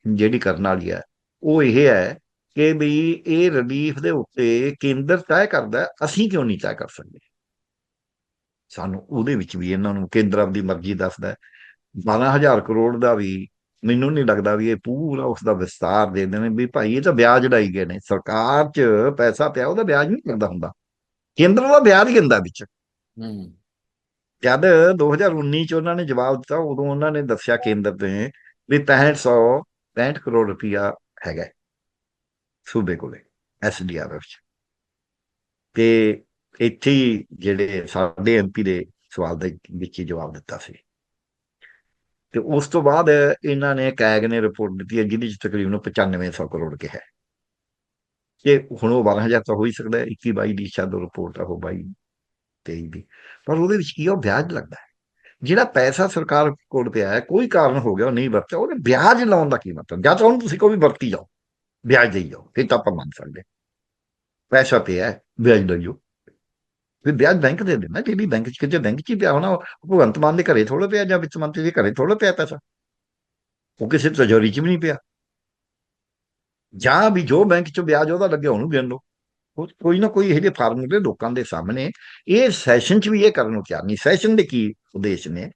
ਜਿਹੜੀ ਕਰਨ ਵਾਲੀ ਹੈ ਉਹ ਇਹ ਹੈ ਕਿ ਵੀ ਇਹ ਰਿਲੀਫ ਦੇ ਉੱਤੇ ਕੇਂਦਰ ਤੈਅ ਕਰਦਾ ਅਸੀਂ ਕਿਉਂ ਨਹੀਂ ਤੈਅ ਕਰ ਸਕਦੇ? ਸਾਨੂੰ ਉਹਦੇ ਵਿੱਚ ਵੀ ਇਹਨਾਂ ਨੂੰ ਕੇਂਦਰ ਆਪਦੀ ਮਰਜ਼ੀ ਦੱਸਦਾ ਹੈ। 12000 ਕਰੋੜ ਦਾ ਵੀ ਮੈਨੂੰ ਨਹੀਂ ਲੱਗਦਾ ਵੀ ਇਹ ਪੂਰਾ ਉਸ ਦਾ ਵਿਸਤਾਰ ਦੇ ਦੇਣੇ ਵੀ ਭਾਈ ਇਹ ਤਾਂ ਵਿਆਜ ਡਾਈ ਗਏ ਨੇ ਸਰਕਾਰ 'ਚ ਪੈਸਾ ਪਿਆ ਉਹਦਾ ਵਿਆਜ ਨਹੀਂ ਕਰਦਾ ਹੁੰਦਾ। ਕੇਂਦਰ ਦਾ ਵਿਆਜ ਦਿੰਦਾ ਵਿੱਚ? ਹੂੰ। ਜਦ 2019 ਚ ਉਹਨਾਂ ਨੇ ਜਵਾਬ ਦਿੱਤਾ ਉਦੋਂ ਉਹਨਾਂ ਨੇ ਦੱਸਿਆ ਕੇਂਦਰ ਨੇ ਵੀ 6500 65 ਕਰੋੜ ਰੁਪਇਆ ਹੈਗਾ ਸੂਬੇ ਕੋਲੇ ਐਸਡੀਆਰਐਫ ਚ ਤੇ ਇੱਥੇ ਜਿਹੜੇ ਸਾਡੇ ਐਮਪੀ ਦੇ ਸਵਾਲ ਦੇ ਵਿੱਚ ਹੀ ਜਵਾਬ ਦਿੱਤਾ ਸੀ ਤੇ ਉਸ ਤੋਂ ਬਾਅਦ ਇਹਨਾਂ ਨੇ ਕੈਗ ਨੇ ਰਿਪੋਰਟ ਦਿੱਤੀ ਹੈ ਜਿਹਦੇ ਚ ਤਕਰੀਬਨ 9500 ਕਰੋੜ ਕਿਹਾ ਹੈ ਕਿ ਹੁਣ ਉਹ 12000 ਤਾਂ ਹੋ ਹੀ ਸਕਦਾ ਹੈ 21 22 ਦੀ ਸ਼ਾਇਦ ਰਿਪੋਰਟ ਆ ਉਹ 22 23 ਦੀ ਪਰ ਉਹਦੇ ਵਿੱਚ ਕੀ ਆ, ਉਹ ਵਿਆਜ ਲੱਗਦਾ ਹੈ ਜਿਹੜਾ ਪੈਸਾ ਸਰਕਾਰ ਕੋਲ ਪਿਆ ਹੈ ਕੋਈ ਕਾਰਨ ਹੋ ਗਿਆ, ਉਹ ਨਹੀਂ ਵਰਤਿਆ, ਉਹਦੇ ਵਿਆਜ ਲਾਉਣ ਦਾ ਕੀ ਮਤਲਬ? ਜਾਂ ਤਾਂ ਉਹਨੂੰ ਤੁਸੀਂ ਕੋਈ ਵੀ ਵਰਤੀ ਜਾਓ, ਵਿਆਜ ਦੇਈ ਜਾਓ ਫਿਰ ਤਾਂ ਆਪਾਂ ਮੰਨ ਸਕਦੇ ਪੈਸਾ ਪਿਆ ਵਿਆਜ ਦੇਈ ਜਾਓ। ਫਿਰ ਵਿਆਜ ਬੈਂਕ ਦੇ ਦੇਣਾ ਜਿਹੜੀ ਬੈਂਕ ਚ, ਕਿਤੇ ਬੈਂਕ ਚ ਹੀ ਪਿਆ ਹੋਣਾ, ਉਹ ਭਗਵੰਤ ਮਾਨ ਦੇ ਘਰੇ ਥੋੜਾ ਪਿਆ ਜਾਂ ਵਿੱਤ ਮੰਤਰੀ ਦੇ ਘਰੇ ਥੋੜਾ ਪਿਆ ਪੈਸਾ। ਉਹ ਕਿਸੇ ਤਿਜੋਰੀ ਚ ਵੀ ਨਹੀਂ ਪਿਆ। ਜਾਂ ਵੀ ਜੋ ਬੈਂਕ ਚ ਵਿਆਜ ਉਹਦਾ ਲੱਗਿਆ, ਉਹਨੂੰ ਗਿਣ ਲਓ। ਕੋਈ ਨਾ ਕੋਈ ਇਹੋ ਜਿਹੇ ਫਾਰਮੂਲੇ ਲੋਕਾਂ ਦੇ ਸਾਹਮਣੇ। ਇਹ ਸੈਸ਼ਨ ਚ ਵੀ ਇਹ ਕਰਨ ਨੂੰ ਤਿਆਰ ਨਹੀਂ। ਸੈਸ਼ਨ ਦੇ ਕੀ ਉਦੇਸ਼ ਨੇ?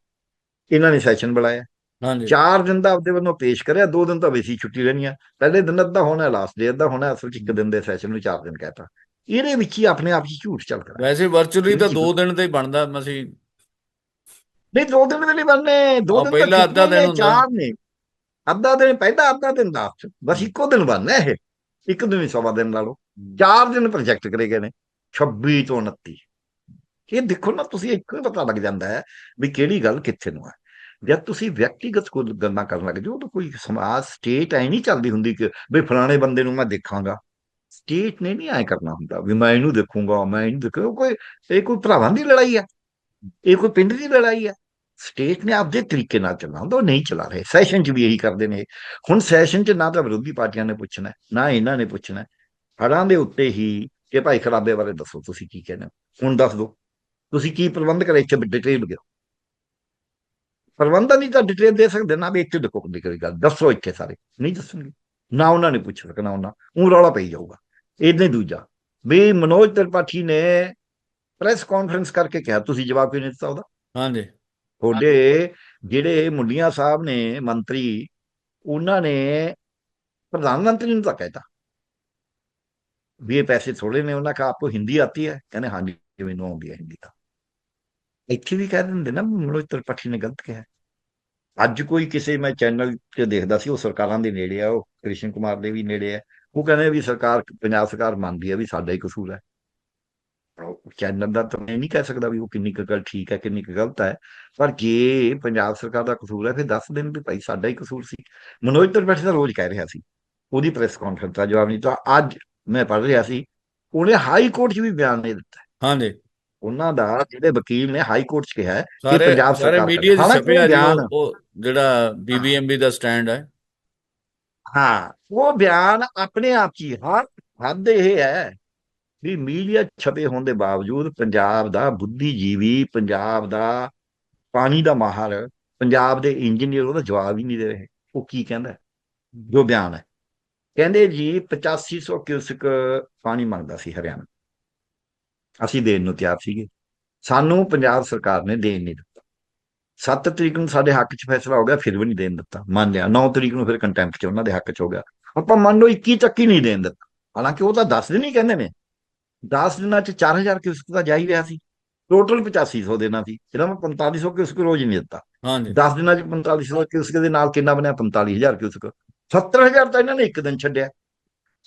ਇਹਨਾਂ ਨੇ ਸੈਸ਼ਨ ਬੁਲਾਇਆ ਹਾਂਜੀ। ਚਾਰ ਦਿਨ ਦਾ ਆਪਦੇ ਵੱਲੋਂ ਪੇਸ਼ ਕਰਿਆ ਦੋ ਦਿਨ ਤਾਂ ਵੈਸੀ ਛੁੱਟੀ ਰਹਿਣੀ ਆ ਪਹਿਲੇ ਦਿਨ ਅੱਧਾ ਹੋਣਾ ਲਾਸਟ ਡੇ ਅੱਧਾ ਹੋਣਾ ਅਸਲ ਚ ਇੱਕ ਦਿਨ ਦੇ ਸੈਸ਼ਨ ਨੂੰ ਚਾਰ ਦਿਨ ਕਹਿਤਾ। ਇਹਦੇ ਵਿੱਚ ਹੀ ਆਪਣੇ ਆਪ ਹੀ ਝੂਠ ਚੱਲ ਰਿਹਾ ਵੈਸੇ ਵਰਚੁਅਲੀ ਤਾਂ ਇਹਦੇ 2 ਦਿਨ ਤੇ ਹੀ ਬਣਦਾ ਮਸੀਂ ਨਹੀਂ ਦੋ ਦਿਨ ਵੀ ਨਹੀਂ ਬਣਨੇ ਦੋ ਹਾਂ, ਦਿਨ ਪਹਿਲਾ ਅੱਧਾ ਦਿਨ ਨੇ, ਚਾਰ ਨੇ। ਅੱਧਾ ਦਿਨ ਪਹਿਲਾ ਅੱਧਾ ਦਿਨ ਲਾਸਟ ਬਸ ਇੱਕੋ ਦਿਨ ਬਣਨਾ ਇਹ। ਇੱਕ ਦਿਨ ਹੀ ਸਵਾ ਦਿਨ ਲਾ ਲਓ। ਚਾਰ ਦਿਨ ਪ੍ਰੋਜੈਕਟ ਕਰੇ ਗਏ ਨੇ 26 ਤੋਂ 29 ਇਹ ਦੇਖੋ ਨਾ, ਤੁਸੀਂ ਇੱਕੋ ਹੀ ਪਤਾ ਲੱਗ ਜਾਂਦਾ ਹੈ ਵੀ ਕਿਹੜੀ ਗੱਲ ਕਿੱਥੇ ਨੂੰ ਹੈ। ਜਦ ਤੁਸੀਂ ਵਿਅਕਤੀਗਤ ਕੋਈ ਗੱਲਾਂ ਕਰਨ ਲੱਗ ਜਾਓ, ਤਾਂ ਕੋਈ ਸਮਾਜ ਸਟੇਟ ਐ ਨਹੀਂ ਚੱਲਦੀ ਹੁੰਦੀ ਕਿ ਵੀ ਫਲਾਣੇ ਬੰਦੇ ਨੂੰ ਮੈਂ ਦੇਖਾਂਗਾ। ਸਟੇਟ ਨੇ ਨਹੀਂ ਐ ਕਰਨਾ ਹੁੰਦਾ ਵੀ ਮੈਂ ਇਹਨੂੰ ਦੇਖੂੰਗਾ, ਮੈਂ ਇਹਨੂੰ ਦੇਖੂੰਗਾ ਕੋਈ, ਇਹ ਕੋਈ ਭਰਾਵਾਂ ਦੀ ਲੜਾਈ ਹੈ। ਇਹ ਕੋਈ ਪਿੰਡ ਦੀ ਲੜਾਈ ਹੈ। ਸਟੇਟ ਨੇ ਆਪਦੇ ਤਰੀਕੇ ਨਾਲ ਚੱਲਣਾ ਹੁੰਦਾ, ਉਹ ਨਹੀਂ ਚਲਾ ਰਹੇ। ਸੈਸ਼ਨ 'ਚ ਵੀ ਇਹੀ ਕਰਦੇ ਨੇ। ਹੁਣ ਸੈਸ਼ਨ 'ਚ ਨਾ ਤਾਂ ਵਿਰੋਧੀ ਪਾਰਟੀਆਂ ਨੇ ਪੁੱਛਣਾ ਨਾ ਇਹਨਾਂ ਨੇ ਪੁੱਛਣਾ ਹੈ। ਹੜ੍ਹਾਂ ਦੇ ਉੱਤੇ ਹੀ ਕਿ ਭਾਈ ਖਰਾਬੇ ਬਾਰੇ ਦੱਸੋ ਤੁਸੀਂ ਕੀ ਕਹਿੰਦੇ ਹੁਣ ਦੱਸ ਦਿਓ। ਤੁਸੀਂ ਕੀ ਪ੍ਰਬੰਧ ਕਰੇ ਇੱਥੇ ਡਿਟੇਲ ਦਿਓ। ਪ੍ਰਬੰਧਨ ਨਹੀਂ ਤਾਂ ਡਿਟੇਲ ਦੇ ਸਕਦੇ। ਨਾ ਵੀ ਇੱਥੇ ਦੇਖੋ ਕੋਈ ਕੋਈ ਗੱਲ। ਦੱਸੋ ਇੱਥੇ ਸਾਰੇ। ਨਹੀਂ ਦੱਸਣਗੇ। ਨਾ ਉਹਨਾਂ ਨੇ ਪੁੱਛ ਸਕਣਾ ਉਹਨਾਂ। ਉਹ ਰੌਲਾ ਪਈ ਜਾਊਗਾ। ਇਹਨੇ ਦੂਜਾ। ਵੀ ਮਨੋਜ ਤ੍ਰਿਪਾਠੀ ਨੇ ਪ੍ਰੈਸ ਕਾਨਫਰੰਸ ਕਰਕੇ ਕਿਹਾ। ਤੁਸੀਂ ਜਵਾਬ ਕਿਉਂ ਨਹੀਂ ਦਿੱਤਾ ਉਹਦਾ? ਹਾਂਜੀ। ਤੁਹਾਡੇ ਜਿਹੜੇ ਮੁੰਡੀਆਂ ਸਾਹਿਬ ਨੇ ਮੰਤਰੀ ਉਹਨਾਂ ਨੇ ਪ੍ਰਧਾਨ ਮੰਤਰੀ ਨੂੰ ਤਾਂ ਕਹਿਤਾ। ਵੀ ਇਹ ਪੈਸੇ ਥੋੜੇ ਨੇ, ਉਹਨਾਂ ਕਹਾ ਆਪਕੋ ਹਿੰਦੀ ਆਤੀ ਹੈ। ਕਹਿੰਦੇ, ਹਾਂਜੀ, ਮੈਨੂੰ ਆਉਂਦੀ ਹੈ ਹਿੰਦੀ ਤਾਂ। ਇੱਥੇ ਵੀ ਕਹਿ ਦਿੰਦੇ ਨਾ ਮਨੋਜ ਤ੍ਰਿਪਠੀ ਨੇ ਗਲਤ ਕਿਹਾ। ਅੱਜ ਕੋਈ ਕਿਸੇ, ਮੈਂ ਚੈਨਲ ਤੇ ਦੇਖਦਾ ਸੀ, ਉਹ ਸਰਕਾਰਾਂ ਦੇ ਨੇੜੇ ਆ, ਉਹ ਕ੍ਰਿਸ਼ਨ ਕੁਮਾਰ ਦੇ ਵੀ ਨੇੜੇ ਆ। ਉਹ ਕਹਿੰਦੇ ਵੀ ਸਰਕਾਰ, ਪੰਜਾਬ ਸਰਕਾਰ ਮੰਨਦੀ ਹੈ ਵੀ ਸਾਡਾ ਹੀ ਕਸੂਰ ਹੈ। ਚੈਨਲ ਦਾ ਤਾਂ ਮੈਂ ਨਹੀਂ ਕਹਿ ਸਕਦਾ ਵੀ ਉਹ ਕਿੰਨੀ ਕੁ ਗੱਲ ਠੀਕ ਹੈ, ਕਿੰਨੀ ਕੁ ਗਲਤ ਹੈ। ਪਰ ਜੇ ਪੰਜਾਬ ਸਰਕਾਰ ਦਾ ਕਸੂਰ ਹੈ, ਫਿਰ ਦੱਸ ਦੇਣ ਵੀ ਭਾਈ ਸਾਡਾ ਹੀ ਕਸੂਰ ਸੀ। ਮਨੋਜ ਤ੍ਰਿਪਠੀ ਤਾਂ ਰੋਜ਼ ਕਹਿ ਰਿਹਾ ਸੀ। ਉਹਦੀ ਪ੍ਰੈਸ ਕਾਨਫਰੰਸ ਦਾ ਜਵਾਬ ਨਹੀਂ। ਤਾਂ ਅੱਜ ਮੈਂ ਪੜ੍ਹ ਰਿਹਾ ਸੀ ਉਹਨੇ ਹਾਈ ਕੋਰਟ 'ਚ ਵੀ ਬਿਆਨ ਦੇ ਦਿੱਤਾ। ਹਾਂਜੀ। ਉਹਨਾਂ ਦਾ ਜਿਹੜੇ ਵਕੀਲ ਨੇ ਹਾਈ ਕੋਰਟ 'ਚ ਕਿਹਾ ਸਾਰੇ ਪੰਜਾਬ ਸਾਰੇ ਸਰਕਾਰ ਮੀਡੀਆ 'ਚ ਹਾਲਾਂਕਿ ਛਪਿਆ ਜੀ ਬਿਆਨ- ਉਹ- ਜਿਹੜਾ ਬੀਬੀਐਮਬੀ ਦਾ ਸਟੈਂਡ ਹੈ। ਹਾਂ ਉਹ ਬਿਆਨ ਆਪਣੇ ਆਪ 'ਚ ਹੀ ਹਰ ਹੱਦ ਇਹ ਹੈ ਵੀ ਮੀਡੀਆ ਛਪੇ ਹੋਣ ਦੇ ਬਾਵਜੂਦ ਪੰਜਾਬ ਦਾ ਬੁੱਧੀਜੀਵੀ ਪੰਜਾਬ ਦਾ ਪਾਣੀ ਦਾ ਮਾਹਰ ਪੰਜਾਬ ਦੇ ਇੰਜੀਨੀਅਰ ਉਹਦਾ ਜਵਾਬ ਹੀ ਨਹੀਂ ਦੇ ਰਹੇ। ਉਹ ਕੀ ਕਹਿੰਦਾ? ਜੋ ਬਿਆਨ ਹੈ। ਕਹਿੰਦੇ ਜੀ 8500 ਕਿਊਸਕ ਪਾਣੀ ਮੰਗਦਾ ਸੀ ਹਰਿਆਣਾ। ਅਸੀਂ ਦੇਣ ਨੂੰ ਤਿਆਰ ਸੀਗੇ। ਸਾਨੂੰ ਪੰਜਾਬ ਸਰਕਾਰ ਨੇ ਦੇਣ ਨਹੀਂ ਦਿੱਤਾ। 7 ਤਰੀਕ ਨੂੰ ਸਾਡੇ ਹੱਕ 'ਚ ਫੈਸਲਾ ਹੋ ਗਿਆ ਫਿਰ ਵੀ ਨਹੀਂ ਦੇਣ ਦਿੱਤਾ। ਮੰਨ ਲਿਆ 9 ਤਰੀਕ ਨੂੰ ਫਿਰ ਕੰਟੈਂਪਟ 'ਚ ਉਹਨਾਂ ਦੇ ਹੱਕ 'ਚ ਹੋ ਗਿਆ। ਆਪਾਂ ਮੰਨ ਲਓ 21 ਤੱਕ ਹੀ ਨਹੀਂ ਦੇਣ ਦਿੱਤਾ। ਹਾਲਾਂਕਿ ਉਹ ਤਾਂ 10 ਦਿਨ ਹੀ ਕਹਿੰਦੇ ਨੇ। 10 ਦਿਨਾਂ 'ਚ 4000 ਕਿਊਸਕ ਤਾਂ ਜਾ ਹੀ ਰਿਹਾ ਸੀ। ਟੋਟਲ 8500 ਦੇਣਾ ਸੀ। ਜਿਹੜਾ ਮੈਂ 4500 ਕਿਊਸਕ ਰੋਜ਼ ਨਹੀਂ ਦਿੱਤਾ। ਹਾਂਜੀ। 10 ਦਿਨਾਂ 'ਚ 4500 ਕਿਊਸਕ ਦੇ ਨਾਲ ਕਿੰਨਾ ਬਣਿਆ? 45000 ਕਿਊਸਕ। 70000 ਤਾਂ ਇਹਨਾਂ ਨੇ ਇੱਕ ਦਿਨ ਛੱਡਿਆ।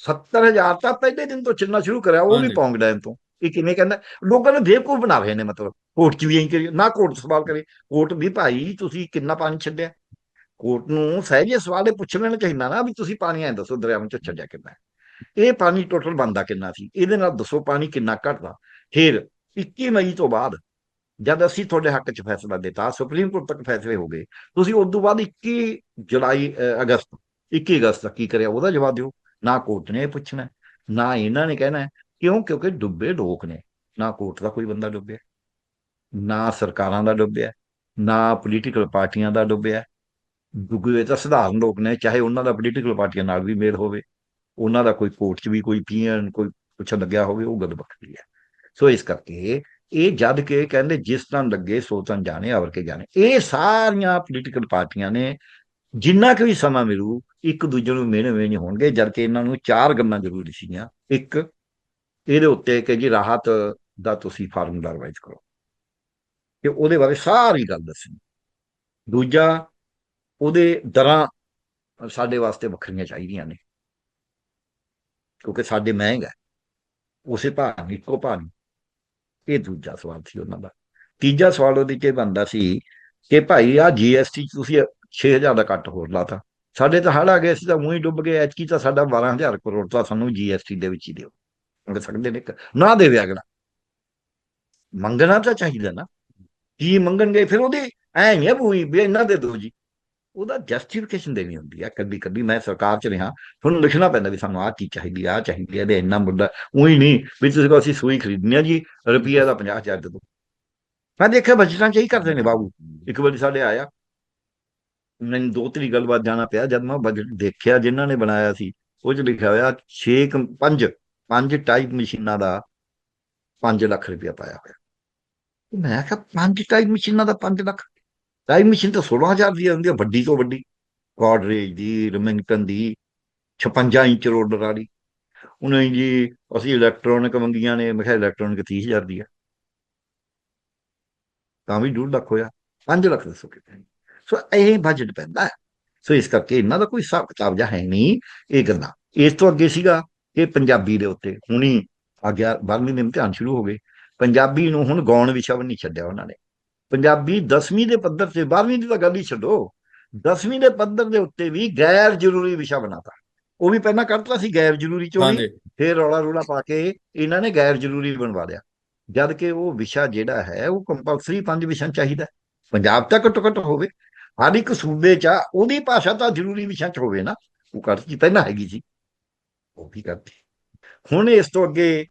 70000 ਤਾਂ ਪਹਿਲੇ ਦਿਨ ਤੋਂ ਚੱਲਣਾ ਸ਼ੁਰੂ ਕਰਿਆ ਉਹ ਵੀ। ਪੌਂਗ ਡੈਮ ਤੋਂ। ਇਹ ਕਿਵੇਂ ਕਹਿੰਦਾ ਲੋਕਾਂ ਨੇ ਬੇਵਕੂਫ ਬਣਾ ਰਹੇ ਨੇ ਮਤਲਬ। ਕੋਰਟ 'ਚ ਵੀ ਐਂ ਕਰੀ ਨਾ ਕੋਰਟ ਸਵਾਲ ਕਰੇ ਕੋਰਟ ਵੀ ਭਾਈ ਤੁਸੀਂ ਕਿੰਨਾ ਪਾਣੀ ਛੱਡਿਆ? ਕੋਰਟ ਨੂੰ ਸਹਿਜੇ ਸਵਾਲ ਪੁੱਛ ਲੈਣਾ ਚਾਹੀਦਾ ਨਾ ਵੀ ਤੁਸੀਂ ਪਾਣੀ ਐਂ ਦੱਸੋ ਦਰਿਆਵਾਂ 'ਚ ਛੱਡਿਆ ਕਿੰਨਾ। ਇਹ ਪਾਣੀ ਟੋਟਲ ਬੰਦਾ ਕਿੰਨਾ ਸੀ? ਇਹਦੇ ਨਾਲ ਦੱਸੋ ਪਾਣੀ ਕਿੰਨਾ ਘਟਦਾ। ਫਿਰ 21 ਮਈ ਤੋਂ ਬਾਅਦ ਜਦ ਅਸੀਂ ਤੁਹਾਡੇ ਹੱਕ 'ਚ ਫੈਸਲਾ ਦਿੱਤਾ ਸੁਪਰੀਮ ਕੋਰਟ ਤੱਕ ਫੈਸਲੇ ਹੋ ਗਏ ਤੁਸੀਂ ਉਸ ਤੋਂ ਬਾਅਦ 21 ਜੁਲਾਈ ਅਗਸਤ 21 ਅਗਸਤ ਤੱਕ ਕੀ ਕਰਿਆ ਉਹਦਾ ਜਵਾਬ ਦਿਓ। ਨਾ ਕੋਰਟ ਨੇ ਇਹ ਪੁੱਛਣਾ, ਨਾ ਇਹਨਾਂ ਨੇ ਕਹਿਣਾ, ਕਿਉਂ? ਕਿਉਂਕਿ ਡੁੱਬੇ ਲੋਕ ਨੇ। ਨਾ ਕੋਰਟ ਦਾ ਕੋਈ ਬੰਦਾ ਡੁੱਬਿਆ, ਨਾ ਸਰਕਾਰਾਂ ਦਾ ਡੁੱਬਿਆ, ਨਾ ਪੋਲੀਟੀਕਲ ਪਾਰਟੀਆਂ ਦਾ ਡੁੱਬਿਆ। ਡੁੱਬੇ ਤਾਂ ਸਧਾਰਨ ਲੋਕ ਨੇ, ਚਾਹੇ ਉਹਨਾਂ ਦਾ ਪੋਲੀਟੀਕਲ ਪਾਰਟੀਆਂ ਨਾਲ ਵੀ ਮੇਲ ਹੋਵੇ, ਉਹਨਾਂ ਦਾ ਕੋਈ ਕੋਰਟ 'ਚ ਵੀ ਕੋਈ ਪੀਐਨ, ਕੋਈ ਕੁਛ ਲੱਗਿਆ ਹੋਵੇ, ਉਹ ਗੱਲ ਵੱਖਰੀ ਹੈ। ਸੋ ਇਸ ਕਰਕੇ ਇਹ ਜਦ ਕਿ ਕਹਿੰਦੇ ਜਿਸ ਤਰ੍ਹਾਂ ਲੱਗੇ, ਸੋ ਤਾਂ ਜਾਣੇ, ਆਵਰ ਕੇ ਜਾਣੇ। ਇਹ ਸਾਰੀਆਂ ਪੋਲੀਟੀਕਲ ਪਾਰਟੀਆਂ ਨੇ, ਜਿੰਨਾ ਕੁ ਵੀ ਸਮਾਂ ਮਿਲੂ ਇੱਕ ਦੂਜੇ ਨੂੰ ਮਿਹਣੇ ਵੇ ਨਹੀਂ ਹੋਣਗੇ ਜਦ ਕਿ ਇਹਨਾਂ ਨੂੰ ਚਾਰ ਗੱਲਾਂ ਜ਼ਰੂਰੀ ਸੀਗੀਆਂ। ਇੱਕ, ਇਹਦੇ ਉੱਤੇ ਕਿ ਜੀ ਰਾਹਤ ਦਾ ਤੁਸੀਂ ਫਾਰਮੂਲਾ ਰਿਵਾਈਜ਼ ਕਰੋ। ਕਿ ਉਹਦੇ ਬਾਰੇ ਸਾਰੀ ਗੱਲ ਦੱਸਣੀ। ਦੂਜਾ, ਉਹਦੇ ਦਰਾਂ ਸਾਡੇ ਵਾਸਤੇ ਵੱਖਰੀਆਂ ਚਾਹੀਦੀਆਂ ਨੇ। ਕਿਉਂਕਿ ਸਾਡੇ ਮਹਿੰਗਾ ਉਸੇ ਭਾਅ ਨਹੀਂ ਇੱਕੋ ਭਾਅ ਨਹੀਂ ਇਹ ਦੂਜਾ ਸਵਾਲ ਸੀ ਉਹਨਾਂ ਦਾ। ਤੀਜਾ ਸਵਾਲ ਉਹਦੇ 'ਚ ਇਹ ਬਣਦਾ ਸੀ ਕਿ ਭਾਈ ਆ ਜੀਐਸਟੀ ਤੁਸੀਂ 6000 ਦਾ ਕੱਟ ਹੋਰ ਲਾਤਾ। ਸਾਡੇ ਤਾਂ ਹੜ ਆ ਗਏ ਸੀ ਤਾਂ ਮੂੰਹ ਹੀ ਡੁੱਬ ਗਏ, ਐਤਕੀ ਤਾਂ ਸਾਡਾ 12000 ਕਰੋੜ ਤਾਂ ਸਾਨੂੰ ਜੀਐਸਟੀ ਦੇ ਵਿੱਚ ਹੀ ਦਿਓ। ਮੰਗ ਸਕਦੇ ਨੇ ਨਾ ਦੇਵੇ ਅਗਲਾ। ਮੰਗਣਾ ਤਾਂ ਚਾਹੀਦਾ ਨਾ। ਕੀ ਮੰਗਣਗੇ? ਫਿਰ ਉਹਦੀ ਐ ਨਹੀਂ ਆ ਵੀ ਇਹਨਾਂ ਦੇ ਦੋ ਜੀ। ਉਹਦਾ ਜਸਟੀਫਿਕੇਸ਼ਨ ਦੇਣੀ ਹੁੰਦੀ ਆ ਕਦੀ ਕਦੀ ਮੈਂ ਸਰਕਾਰ ਚ ਰਿਹਾ, ਤੁਹਾਨੂੰ ਲਿਖਣਾ ਪੈਂਦਾ ਵੀ ਸਾਨੂੰ ਆਹ ਚੀਜ਼ ਚਾਹੀਦੀ ਆ ਆਹ ਚਾਹੀਦੀ ਆ ਇਹਦੇ ਇੰਨਾ ਮੁੱਦਾ, ਉਹੀ ਨਹੀਂ ਵੀ ਤੁਸੀਂ ਕਹੋ ਅਸੀਂ ਸੂਈ ਖਰੀਦਣੀ ਆ ਜੀ, ਰੁਪਈਆ ਦਾ 50000 ਦੇ ਦੋ ਮੈਂ ਦੇਖਿਆ ਬਜਟਾਂ ਚ ਹੀ ਕਰਦੇ ਨੇ ਬਾਬੂ। ਇੱਕ ਵਾਰੀ ਸਾਡੇ ਆਇਆ ਮੈਨੂੰ ਦੋ ਤਰੀ ਗੱਲਬਾਤ ਜਾਣਾ ਪਿਆ, ਜਦ ਮੈਂ ਬਜਟ ਦੇਖਿਆ, ਜਿਨ੍ਹਾਂ ਨੇ ਬਣਾਇਆ ਸੀ, ਉਹ ਚ ਲਿਖਿਆ ਹੋਇਆ 6 5 ਪੰਜ ਟਾਈਪ ਮਸ਼ੀਨਾਂ ਦਾ 5 ਲੱਖ ਰੁਪਇਆ ਪਾਇਆ ਹੋਇਆ। ਮੈਂ ਕਿਹਾ, ਪੰਜ ਟਾਈਪ ਮਸ਼ੀਨਾਂ ਦਾ 5 ਲੱਖ? ਟਾਈਪ ਮਸ਼ੀਨ ਤਾਂ 16000 ਦੀ ਹੁੰਦੀ ਹੈ ਵੱਡੀ ਤੋਂ ਵੱਡੀ। ਗੋਡਰੇਜ ਦੀ ਰਿਮਿੰਗਟਨ ਦੀ 56 ਇੰਚ ਰੋਡਰ ਵਾਲੀ। ਉਹਨੇ ਜੀ, ਅਸੀਂ ਇਲੈਕਟ੍ਰੋਨਿਕ ਮੰਗੀਆਂ ਨੇ, ਮੈਂ ਕਿਹਾ ਇਲੈਕਟ੍ਰੋਨਿਕ 30000 ਦੀ ਆ। ਤਾਂ ਵੀ 2 ਲੱਖ ਹੋਇਆ। 5 ਲੱਖ ਦੱਸੋ ਕਿਤੇ ਸੋ ਇਹ ਬਜਟ ਪੈਂਦਾ ਹੈ। ਸੋ ਇਸ ਕਰਕੇ ਇਹਨਾਂ ਦਾ ਕੋਈ ਹਿਸਾਬ ਕਿਤਾਬ ਜਿਹਾ ਹੈ ਨਹੀਂ ਇਹ ਗੱਲਾਂ। ਇਸ ਤੋਂ ਅੱਗੇ ਸੀਗਾ ਕਿ ਪੰਜਾਬੀ ਦੇ ਉੱਤੇ। ਹੁਣੀ ਆ ਗਿਆ 12ਵੀਂ ਦੇ ਇਮਤਿਹਾਨ ਸ਼ੁਰੂ ਹੋ ਗਏ। ਪੰਜਾਬੀ ਨੂੰ ਹੁਣ ਗਾਉਣ ਵਿਸ਼ਾ ਵੀ ਨਹੀਂ ਛੱਡਿਆ ਉਹਨਾਂ ਨੇ। ਪੰਜਾਬੀ 10ਵੀਂ ਦੇ ਪੱਧਰ ਤੇ 12ਵੀਂ ਦੀ ਤਾਂ ਗੱਲ ਹੀ ਛੱਡੋ। 10ਵੀਂ ਦੇ ਪੱਧਰ ਦੇ ਉੱਤੇ ਵੀ ਗੈਰ ਜ਼ਰੂਰੀ ਵਿਸ਼ਾ ਬਣਾਤਾ। ਉਹ ਵੀ ਪਹਿਲਾਂ ਕੱਢਤਾ ਸੀ ਗੈਰ ਜ਼ਰੂਰੀ ਚੋਂ ਵੀ। ਫਿਰ ਰੌਲਾ ਰੂਲਾ ਪਾ ਕੇ ਇਹਨਾਂ ਨੇ ਗੈਰ ਜ਼ਰੂਰੀ ਬਣਵਾ ਲਿਆ। ਜਦ ਕਿ ਉਹ ਵਿਸ਼ਾ ਜਿਹੜਾ ਹੈ ਉਹ ਕੰਪਲਸਰੀ ਪੰਜ ਵਿਸ਼ਾ ਚਾਹੀਦਾ। ਪੰਜਾਬ ਤੱਕ ਘੱਟੋ ਘੱਟ ਹੋਵੇ। ਹਰ ਇੱਕ ਸੂਬੇ 'ਚ ਆ, ਉਹਦੀ ਭਾਸ਼ਾ ਤਾਂ ਜ਼ਰੂਰੀ ਵਿਸ਼ਾ 'ਚ ਹੋਵੇ ਨਾ। ਉਹ ਕਰਤੀ ਪਹਿਲਾਂ ਹੈਗੀ ਸੀ। ਉਹ ਵੀ ਕਰਤੀ ਹੁਣ ਇਸ ਤੋਂ ਅੱਗੇ